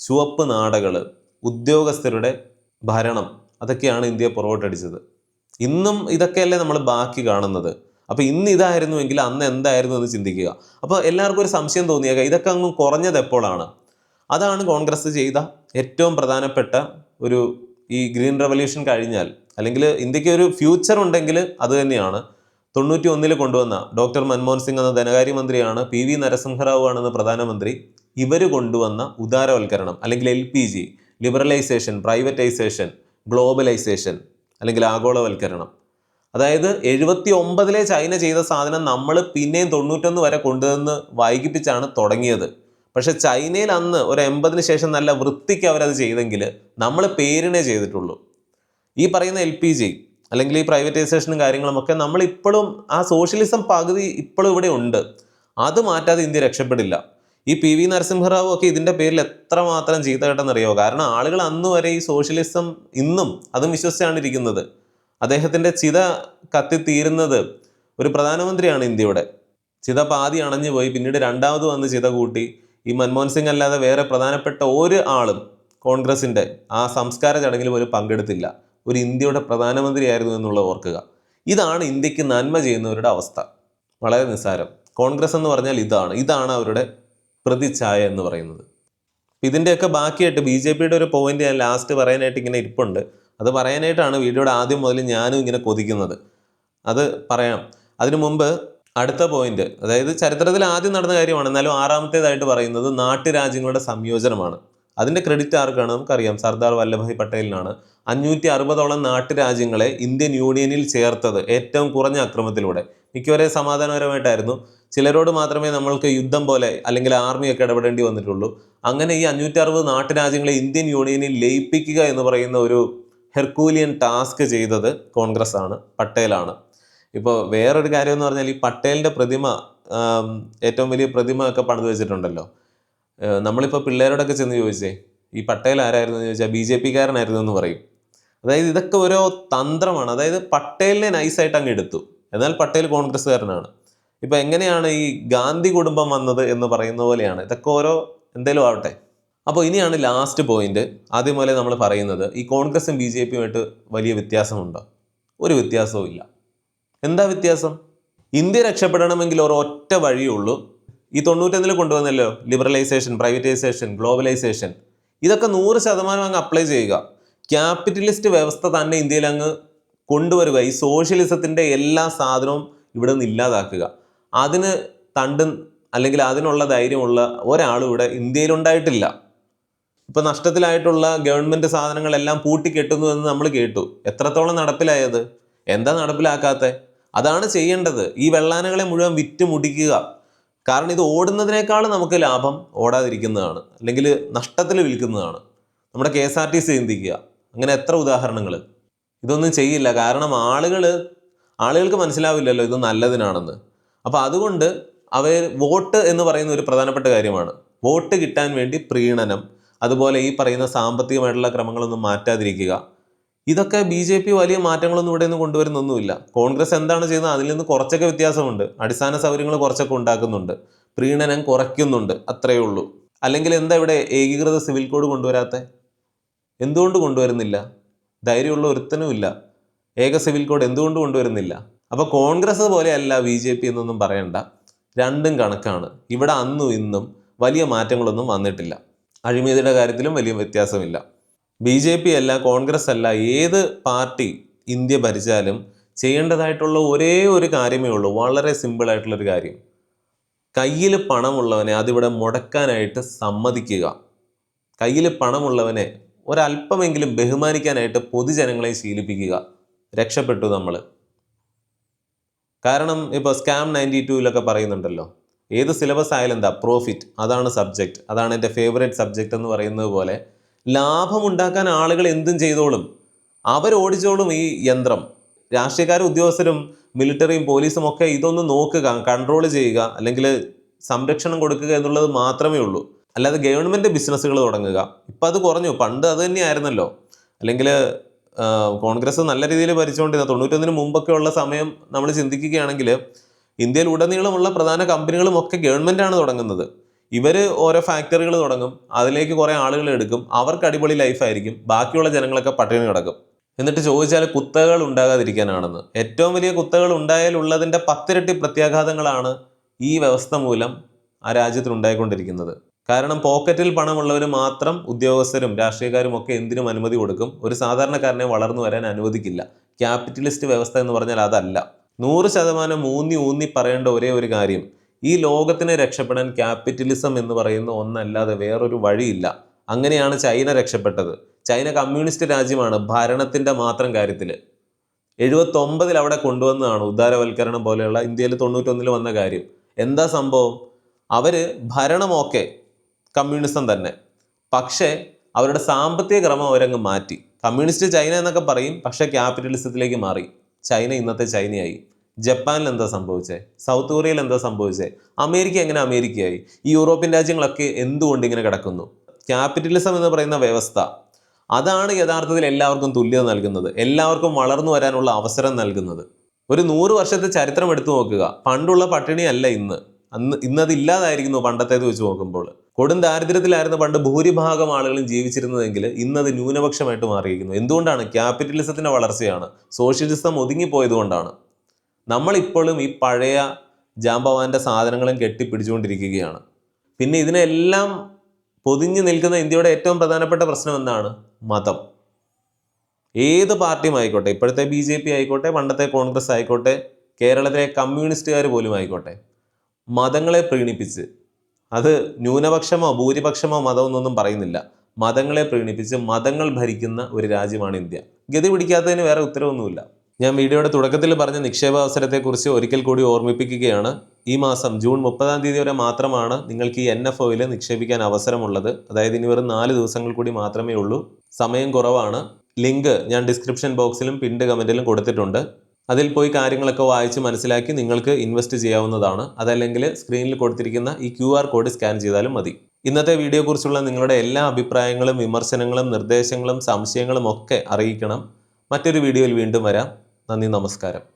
ചുവപ്പ് നാടകൾ ഉദ്യോഗസ്ഥരുടെ ഭരണം അതൊക്കെയാണ് ഇന്ത്യയെ പുറകോട്ടടിച്ചത്. ഇന്നും ഇതൊക്കെയല്ലേ നമ്മൾ ബാക്കി കാണുന്നത്? അപ്പോൾ ഇന്ന് ഇതായിരുന്നുവെങ്കിൽ അന്ന് എന്തായിരുന്നു എന്ന് ചിന്തിക്കുക. അപ്പോൾ എല്ലാവർക്കും ഒരു സംശയം തോന്നിയേക്കാം. ഇതൊക്കെ അങ്ങ് കുറഞ്ഞത് എപ്പോഴാണ്? അതാണ് കോൺഗ്രസ് ചെയ്ത ഏറ്റവും പ്രധാനപ്പെട്ട ഒരു ഈ ഗ്രീൻ റെവല്യൂഷൻ കഴിഞ്ഞാൽ അല്ലെങ്കിൽ ഇന്ത്യയ്ക്ക് ഒരു ഫ്യൂച്ചർ ഉണ്ടെങ്കിൽ അത് തന്നെയാണ്. തൊണ്ണൂറ്റി ഒന്നിൽ കൊണ്ടുവന്ന ഡോക്ടർ മൻമോഹൻ സിംഗ് എന്ന ധനകാര്യമന്ത്രിയാണ് പി വി നരസിംഹറാവു ആണെന്ന് പ്രധാനമന്ത്രി ഇവർ കൊണ്ടുവന്ന ഉദാരവൽക്കരണം അല്ലെങ്കിൽ L P G liberalisation privatisation globalisation അല്ലെങ്കിൽ ആഗോളവൽക്കരണം. അതായത് എഴുപത്തി ഒമ്പതിലെ ചൈന ചെയ്ത സാധനം നമ്മൾ പിന്നെയും തൊണ്ണൂറ്റൊന്ന് വരെ കൊണ്ടുവന്ന് വൈകിപ്പിച്ചാണ് തുടങ്ങിയത്. പക്ഷേ ചൈനയിൽ അന്ന് ഒരു എൺപതിന് ശേഷം നല്ല വൃത്തിക്ക് അവരത് ചെയ്തെങ്കിൽ നമ്മൾ പേരിനെ ചെയ്തിട്ടുള്ളൂ. ഈ പറയുന്ന എൽ പി ജി അല്ലെങ്കിൽ ഈ പ്രൈവറ്റൈസേഷനും കാര്യങ്ങളും ഒക്കെ നമ്മൾ ഇപ്പോഴും ആ സോഷ്യലിസം പകുതി ഇപ്പോഴും ഇവിടെ ഉണ്ട്. അത് മാറ്റാതെ ഇന്ത്യ രക്ഷപ്പെടില്ല. ഈ പി വി നരസിംഹറാവു ഒക്കെ ഇതിന്റെ പേരിൽ എത്രമാത്രം ചീത്ത കേട്ടെന്നറിയോ? കാരണം ആളുകൾ അന്ന് വരെ ഈ സോഷ്യലിസം ഇന്നും അതും വിശ്വസിച്ചാണ് ഇരിക്കുന്നത്. അദ്ദേഹത്തിന്റെ ചിത കത്തിത്തീരുന്നത് ഒരു പ്രധാനമന്ത്രിയാണ് ഇന്ത്യയുടെ. ചിത പാതി അണഞ്ഞു പോയി. പിന്നീട് രണ്ടാമത് വന്ന് ചിത കൂട്ടി. ഈ മൻമോഹൻ സിംഗ് അല്ലാതെ വേറെ പ്രധാനപ്പെട്ട ഒരു ആളും കോൺഗ്രസിന്റെ ആ സംസ്കാര ചടങ്ങിൽ പോലും പങ്കെടുത്തില്ല. ഒരു ഇന്ത്യയുടെ പ്രധാനമന്ത്രിയായിരുന്നു എന്നുള്ളത് ഓർക്കുക. ഇതാണ് ഇന്ത്യയ്ക്ക് നന്മ ചെയ്യുന്നവരുടെ അവസ്ഥ. വളരെ നിസ്സാരം. കോൺഗ്രസ് എന്ന് പറഞ്ഞാൽ ഇതാണ്. ഇതാണ് അവരുടെ പ്രതിച്ഛായ എന്ന് പറയുന്നത്. ഇതിന്റെയൊക്കെ ബാക്കിയായിട്ട് ബി ജെ പിയുടെ ഒരു പോയിന്റ് ഞാൻ ലാസ്റ്റ് പറയാനായിട്ട് ഇങ്ങനെ ഇരിപ്പുണ്ട്. അത് പറയാനായിട്ടാണ് വീഡിയോയുടെ ആദ്യം മുതൽ ഞാനും ഇങ്ങനെ കൊതിക്കുന്നത്. അത് പറയാം. അതിനു മുമ്പ് അടുത്ത പോയിന്റ് അതായത് ചരിത്രത്തിൽ ആദ്യം നടന്ന കാര്യമാണ് എന്നാലും ആറാമത്തേതായിട്ട് പറയുന്നത് നാട്ടുരാജ്യങ്ങളുടെ സംയോജനമാണ്. അതിന്റെ ക്രെഡിറ്റ് ആർക്കാണ് നമുക്കറിയാം? സർദാർ വല്ലഭായ് പട്ടേലിനാണ്. അഞ്ഞൂറ്റി അറുപതോളം നാട്ടുരാജ്യങ്ങളെ ഇന്ത്യൻ യൂണിയനിൽ ചേർത്തത് ഏറ്റവും കുറഞ്ഞ അക്രമത്തിലൂടെ. മിക്കവരെ സമാധാനപരമായിട്ടായിരുന്നു. ചിലരോട് മാത്രമേ നമ്മൾക്ക് യുദ്ധം പോലെ അല്ലെങ്കിൽ ആർമിയൊക്കെ ഇടപെടേണ്ടി വന്നിട്ടുള്ളൂ. അങ്ങനെ ഈ അഞ്ഞൂറ്റി അറുപത് നാട്ടുരാജ്യങ്ങളെ ഇന്ത്യൻ യൂണിയനിൽ ലയിപ്പിക്കുക എന്ന് പറയുന്ന ഒരു ഹെർക്കൂലിയൻ ടാസ്ക് ചെയ്തത് കോൺഗ്രസ് ആണ് പട്ടേലാണ്. ഇപ്പോൾ വേറൊരു കാര്യം എന്ന് പറഞ്ഞാൽ ഈ പട്ടേലിന്റെ പ്രതിമ ഏറ്റവും വലിയ പ്രതിമ ഒക്കെ പണിത് വെച്ചിട്ടുണ്ടല്ലോ നമ്മളിപ്പോൾ പിള്ളേരോടൊക്കെ ചെന്ന് ചോദിച്ചേ ഈ പട്ടേൽ ആരായിരുന്നു എന്ന് ചോദിച്ചാൽ ബി ജെ പിക്കാരനായിരുന്നു എന്ന് പറയും. അതായത് ഇതൊക്കെ ഓരോ തന്ത്രമാണ്. അതായത് പട്ടേലിനെ നൈസായിട്ട് അങ്ങ് എടുത്തു. എന്നാൽ പട്ടേൽ കോൺഗ്രസ്സുകാരനാണ്. ഇപ്പം എങ്ങനെയാണ് ഈ ഗാന്ധി കുടുംബം വന്നത് എന്ന് പറയുന്ന പോലെയാണ്. ഇതൊക്കെ ഓരോ എന്തേലും ആവട്ടെ. അപ്പോൾ ഇനിയാണ് ലാസ്റ്റ് പോയിന്റ് ആദ്യം പോലെ നമ്മൾ പറയുന്നത് ഈ കോൺഗ്രസും ബി ജെ പിയുമായിട്ട് വലിയ വ്യത്യാസമുണ്ടോ? ഒരു വ്യത്യാസവും ഇല്ല എന്താ വ്യത്യാസം? ഇന്ത്യ രക്ഷപ്പെടണമെങ്കിൽ ഒരു ഒറ്റ ഉള്ളൂ. ഈ തൊണ്ണൂറ്റൊന്നിൽ കൊണ്ടുവന്നല്ലോ. ലിബറലൈസേഷൻ പ്രൈവറ്റൈസേഷൻ ഗ്ലോബലൈസേഷൻ ഇതൊക്കെ നൂറ് ശതമാനം അങ്ങ് അപ്ലൈ ചെയ്യുക. ക്യാപിറ്റലിസ്റ്റ് വ്യവസ്ഥ തന്നെ ഇന്ത്യയിൽ അങ്ങ് കൊണ്ടുവരിക. ഈ സോഷ്യലിസത്തിന്റെ എല്ലാ സാധനവും ഇവിടെ നിന്ന് ഇല്ലാതാക്കുക. അതിന് തണ്ടും അല്ലെങ്കിൽ അതിനുള്ള ധൈര്യമുള്ള ഒരാളും ഇവിടെ ഇന്ത്യയിലുണ്ടായിട്ടില്ല ഇപ്പോൾ നഷ്ടത്തിലായിട്ടുള്ള ഗവൺമെന്റ് സാധനങ്ങളെല്ലാം പൂട്ടിക്കെട്ടുന്നു എന്ന് നമ്മൾ കേട്ടു. എത്രത്തോളം നടപ്പിലായത്? എന്താ നടപ്പിലാക്കാത്തത് അതാണ് ചെയ്യേണ്ടത്. ഈ വെള്ളാനകളെ മുഴുവൻ വിറ്റ് മുടിക്കുക. കാരണം ഇത് ഓടുന്നതിനേക്കാൾ നമുക്ക് ലാഭം ഓടാതിരിക്കുന്നതാണ്. അല്ലെങ്കിൽ നഷ്ടത്തിൽ വിൽക്കുന്നതാണ്. നമ്മുടെ K S R T C ചിന്തിക്കുക. അങ്ങനെ എത്ര ഉദാഹരണങ്ങൾ. ഇതൊന്നും ചെയ്യില്ല. കാരണം ആളുകൾ ആളുകൾക്ക് മനസ്സിലാവില്ലല്ലോ ഇത് നല്ലതിനാണെന്ന്. അപ്പോൾ അതുകൊണ്ട് അവർ വോട്ട് എന്ന് പറയുന്ന ഒരു പ്രധാനപ്പെട്ട കാര്യമാണ്. വോട്ട് കിട്ടാൻ വേണ്ടി പ്രീണനം. അതുപോലെ ഈ പറയുന്ന സാമ്പത്തികമായിട്ടുള്ള ക്രമങ്ങളൊന്നും മാറ്റാതിരിക്കുക. ഇതൊക്കെ ബി ജെ പി വലിയ മാറ്റങ്ങളൊന്നും ഇവിടെ നിന്ന് കൊണ്ടുവരുന്നൊന്നുമില്ല. കോൺഗ്രസ് എന്താണ് ചെയ്യുന്നത്? അതിൽ നിന്ന് കുറച്ചൊക്കെ വ്യത്യാസമുണ്ട്. അടിസ്ഥാന സൗകര്യങ്ങൾ കുറച്ചൊക്കെ ഉണ്ടാക്കുന്നുണ്ട്. പ്രീണനം കുറയ്ക്കുന്നുണ്ട്. അത്രയേ ഉള്ളൂ. അല്ലെങ്കിൽ എന്താ ഇവിടെ ഏകീകൃത സിവിൽ കോഡ് കൊണ്ടുവരാത്ത? എന്തുകൊണ്ട് കൊണ്ടുവരുന്നില്ല? ധൈര്യമുള്ള ഒരുത്തനുമില്ല ഏക സിവിൽ കോഡ് എന്തുകൊണ്ട് കൊണ്ടുവരുന്നില്ല? അപ്പോൾ കോൺഗ്രസ് പോലെയല്ല ബി ജെ പി എന്നൊന്നും പറയണ്ട. രണ്ടും കണക്കാണ്. ഇവിടെ അന്നും ഇന്നും വലിയ മാറ്റങ്ങളൊന്നും വന്നിട്ടില്ല. അഴിമതിയുടെ കാര്യത്തിലും വലിയ വ്യത്യാസമില്ല. ബി ജെ പി അല്ല കോൺഗ്രസ് അല്ല ഏത് പാർട്ടി ഇന്ത്യ ഭരിച്ചാലും ചെയ്യേണ്ടതായിട്ടുള്ള ഒരേ ഒരു കാര്യമേ ഉള്ളൂ. വളരെ സിമ്പിളായിട്ടുള്ളൊരു കാര്യം. കയ്യിൽ പണമുള്ളവനെ അതിവിടെ മുടക്കാനായിട്ട് സമ്മതിക്കുക. കയ്യിൽ പണമുള്ളവനെ ഒരല്പമെങ്കിലും ബഹുമാനിക്കാനായിട്ട് പൊതുജനങ്ങളെ ശീലിപ്പിക്കുക. രക്ഷപ്പെട്ടു നമ്മൾ കാരണം ഇപ്പോൾ സ്കാം നയന്റി ടൂവിലൊക്കെ പറയുന്നുണ്ടല്ലോ. ഏത് സിലബസ് ആയാലും എന്താ? പ്രോഫിറ്റ് അതാണ് സബ്ജക്റ്റ് അതാണ് എന്റെ ഫേവറേറ്റ് സബ്ജക്റ്റ് എന്ന് പറയുന്നത് പോലെ ലാഭമുണ്ടാക്കാൻ ആളുകൾ എന്തും ചെയ്തോളും. അവരോടിച്ചോളും ഈ യന്ത്രം. രാഷ്ട്രീയക്കാരും ഉദ്യോഗസ്ഥരും മിലിറ്ററിയും പോലീസും ഒക്കെ ഇതൊന്ന് നോക്കുക കൺട്രോൾ ചെയ്യുക അല്ലെങ്കിൽ സംരക്ഷണം കൊടുക്കുക എന്നുള്ളത് മാത്രമേ ഉള്ളൂ. അല്ലാതെ ഗവൺമെന്റ് ബിസിനസ്സുകൾ തുടങ്ങുക. ഇപ്പം അത് കുറഞ്ഞു. പണ്ട് അത് തന്നെയായിരുന്നല്ലോ. അല്ലെങ്കിൽ കോൺഗ്രസ് നല്ല രീതിയിൽ ഭരിച്ചുകൊണ്ടിരുന്ന തൊണ്ണൂറ്റൊന്നിന് മുമ്പൊക്കെ ഉള്ള സമയം നമ്മൾ ചിന്തിക്കുകയാണെങ്കിൽ ഇന്ത്യയിൽ ഉടനീളമുള്ള പ്രധാന കമ്പനികളും ഒക്കെ ഗവൺമെന്റാണ് തുടങ്ങുന്നത്. ഇവർ ഓരോ ഫാക്ടറികൾ തുടങ്ങും അതിലേക്ക് കുറേ ആളുകൾ എടുക്കും അവർക്ക് അടിപൊളി ലൈഫായിരിക്കും ബാക്കിയുള്ള ജനങ്ങളൊക്കെ പട്ടിണി കിടക്കും. എന്നിട്ട് ചോദിച്ചാൽ കുത്തകൾ ഉണ്ടാകാതിരിക്കാനാണെന്ന്. ഏറ്റവും വലിയ കുത്തകൾ ഉണ്ടായാലുള്ളതിന്റെ പത്തിരട്ടി പ്രത്യാഘാതങ്ങളാണ് ഈ വ്യവസ്ഥ മൂലം ആ രാജ്യത്തിൽ ഉണ്ടായിക്കൊണ്ടിരിക്കുന്നത്. കാരണം പോക്കറ്റിൽ പണമുള്ളവർ മാത്രം ഉദ്യോഗസ്ഥരും രാഷ്ട്രീയക്കാരും ഒക്കെ എന്തിനും അനുമതി കൊടുക്കും. ഒരു സാധാരണക്കാരനെ വളർന്നു വരാൻ അനുവദിക്കില്ല. ക്യാപിറ്റലിസ്റ്റ് വ്യവസ്ഥ എന്ന് പറഞ്ഞാൽ അതല്ല. നൂറ് ശതമാനം ഊന്നി ഊന്നി പറയേണ്ട ഒരേ ഒരു കാര്യം ഈ ലോകത്തിനെ രക്ഷപ്പെടാൻ ക്യാപിറ്റലിസം എന്ന് പറയുന്ന ഒന്നല്ലാതെ വേറൊരു വഴിയില്ല. അങ്ങനെയാണ് ചൈന രക്ഷപ്പെട്ടത്. ചൈന കമ്മ്യൂണിസ്റ്റ് രാജ്യമാണ് ഭരണത്തിന്റെ മാത്രം കാര്യത്തിൽ. എഴുപത്തൊമ്പതിൽ അവിടെ കൊണ്ടുവന്നതാണ് ഉദാരവൽക്കരണം പോലെയുള്ള ഇന്ത്യയിൽ തൊണ്ണൂറ്റൊന്നിൽ വന്ന കാര്യം. എന്താ സംഭവം? അവർ ഭരണമൊക്കെ കമ്മ്യൂണിസം തന്നെ. പക്ഷേ അവരുടെ സാമ്പത്തിക ക്രമം അവരങ്ങ് മാറ്റി. കമ്മ്യൂണിസ്റ്റ് ചൈന എന്നൊക്കെ പറയും പക്ഷേ ക്യാപിറ്റലിസത്തിലേക്ക് മാറി. ചൈന ഇന്നത്തെ ചൈനയായി. ജപ്പാനിൽ എന്താ സംഭവിച്ചത് സൗത്ത് കൊറിയയിൽ എന്താ സംഭവിച്ചത് അമേരിക്ക എങ്ങനെ അമേരിക്കയായി? ഈ യൂറോപ്യൻ രാജ്യങ്ങളൊക്കെ എന്തുകൊണ്ട് ഇങ്ങനെ കിടക്കുന്നു? ക്യാപിറ്റലിസം എന്ന് പറയുന്ന വ്യവസ്ഥ. അതാണ് യഥാർത്ഥത്തിൽ എല്ലാവർക്കും തുല്യത നൽകുന്നത്. എല്ലാവർക്കും വളർന്നു വരാനുള്ള അവസരം നൽകുന്നത്. ഒരു നൂറ് വർഷത്തെ ചരിത്രം എടുത്തു നോക്കുക. പണ്ടുള്ള പട്ടിണിയല്ല ഇന്ന്. അന്ന് ഇന്നത് ഇല്ലാതായിരിക്കുന്നു പണ്ടത്തേത് വെച്ച് നോക്കുമ്പോൾ. കൊടും ദാരിദ്ര്യത്തിലായിരുന്നു പണ്ട് ഭൂരിഭാഗം ആളുകളും ജീവിച്ചിരുന്നതെങ്കിൽ ഇന്നത് ന്യൂനപക്ഷമായിട്ട് മാറിയിരിക്കുന്നു. എന്തുകൊണ്ടാണ്? ക്യാപിറ്റലിസത്തിന്റെ വളർച്ചയാണ്. സോഷ്യലിസം ഒതുങ്ങിപ്പോയതുകൊണ്ടാണ്. നമ്മളിപ്പോഴും ഈ പഴയ ജാമ്പവാന്റെ സാധനങ്ങളും കെട്ടിപ്പിടിച്ചുകൊണ്ടിരിക്കുകയാണ്. പിന്നെ ഇതിനെല്ലാം പൊതിഞ്ഞു നിൽക്കുന്ന ഇന്ത്യയുടെ ഏറ്റവും പ്രധാനപ്പെട്ട പ്രശ്നം എന്താണ്? മതം. ഏത് പാർട്ടിയും ആയിക്കോട്ടെ ഇപ്പോഴത്തെ ബി ജെ പി ആയിക്കോട്ടെ പണ്ടത്തെ കോൺഗ്രസ് ആയിക്കോട്ടെ കേരളത്തിലെ കമ്മ്യൂണിസ്റ്റുകാർ പോലും ആയിക്കോട്ടെ മതങ്ങളെ പ്രീണിപ്പിച്ച് അത് ന്യൂനപക്ഷമോ ഭൂരിപക്ഷമോ മതമെന്നൊന്നും പറയുന്നില്ല. മതങ്ങളെ പ്രീണിപ്പിച്ച് മതങ്ങൾ ഭരിക്കുന്ന ഒരു രാജ്യമാണ് ഇന്ത്യ. ഗതി പിടിക്കാത്തതിന് വേറെ ഉത്തരവൊന്നുമില്ല. ഞാൻ വീഡിയോയുടെ തുടക്കത്തിൽ പറഞ്ഞ നിക്ഷേപ അവസരത്തെക്കുറിച്ച് ഒരിക്കൽ കൂടി ഓർമ്മിപ്പിക്കുകയാണ്. ഈ മാസം ജൂൺ മുപ്പതാം തീയതി വരെ മാത്രമാണ് നിങ്ങൾക്ക് ഈ എൻ എഫ് ഒയിൽ നിക്ഷേപിക്കാൻ അവസരമുള്ളത്. അതായത് ഇനി വെറും നാല് ദിവസങ്ങൾ കൂടി മാത്രമേ ഉള്ളൂ. സമയം കുറവാണ്. ലിങ്ക് ഞാൻ ഡിസ്ക്രിപ്ഷൻ ബോക്സിലും പിൻഡ് കമന്റിലും കൊടുത്തിട്ടുണ്ട്. അതിൽ പോയി കാര്യങ്ങളൊക്കെ വായിച്ച് മനസ്സിലാക്കി നിങ്ങൾക്ക് ഇൻവെസ്റ്റ് ചെയ്യാവുന്നതാണ്. അതല്ലെങ്കിൽ സ്ക്രീനിൽ കൊടുത്തിരിക്കുന്ന ഈ ക്യു കോഡ് സ്കാൻ ചെയ്താലും മതി. ഇന്നത്തെ വീഡിയോയെക്കുറിച്ചുള്ള നിങ്ങളുടെ എല്ലാ അഭിപ്രായങ്ങളും വിമർശനങ്ങളും നിർദ്ദേശങ്ങളും സംശയങ്ങളും ഒക്കെ അറിയിക്കണം. മറ്റൊരു വീഡിയോയിൽ വീണ്ടും വരാം. നന്ദി നമസ്കാരം.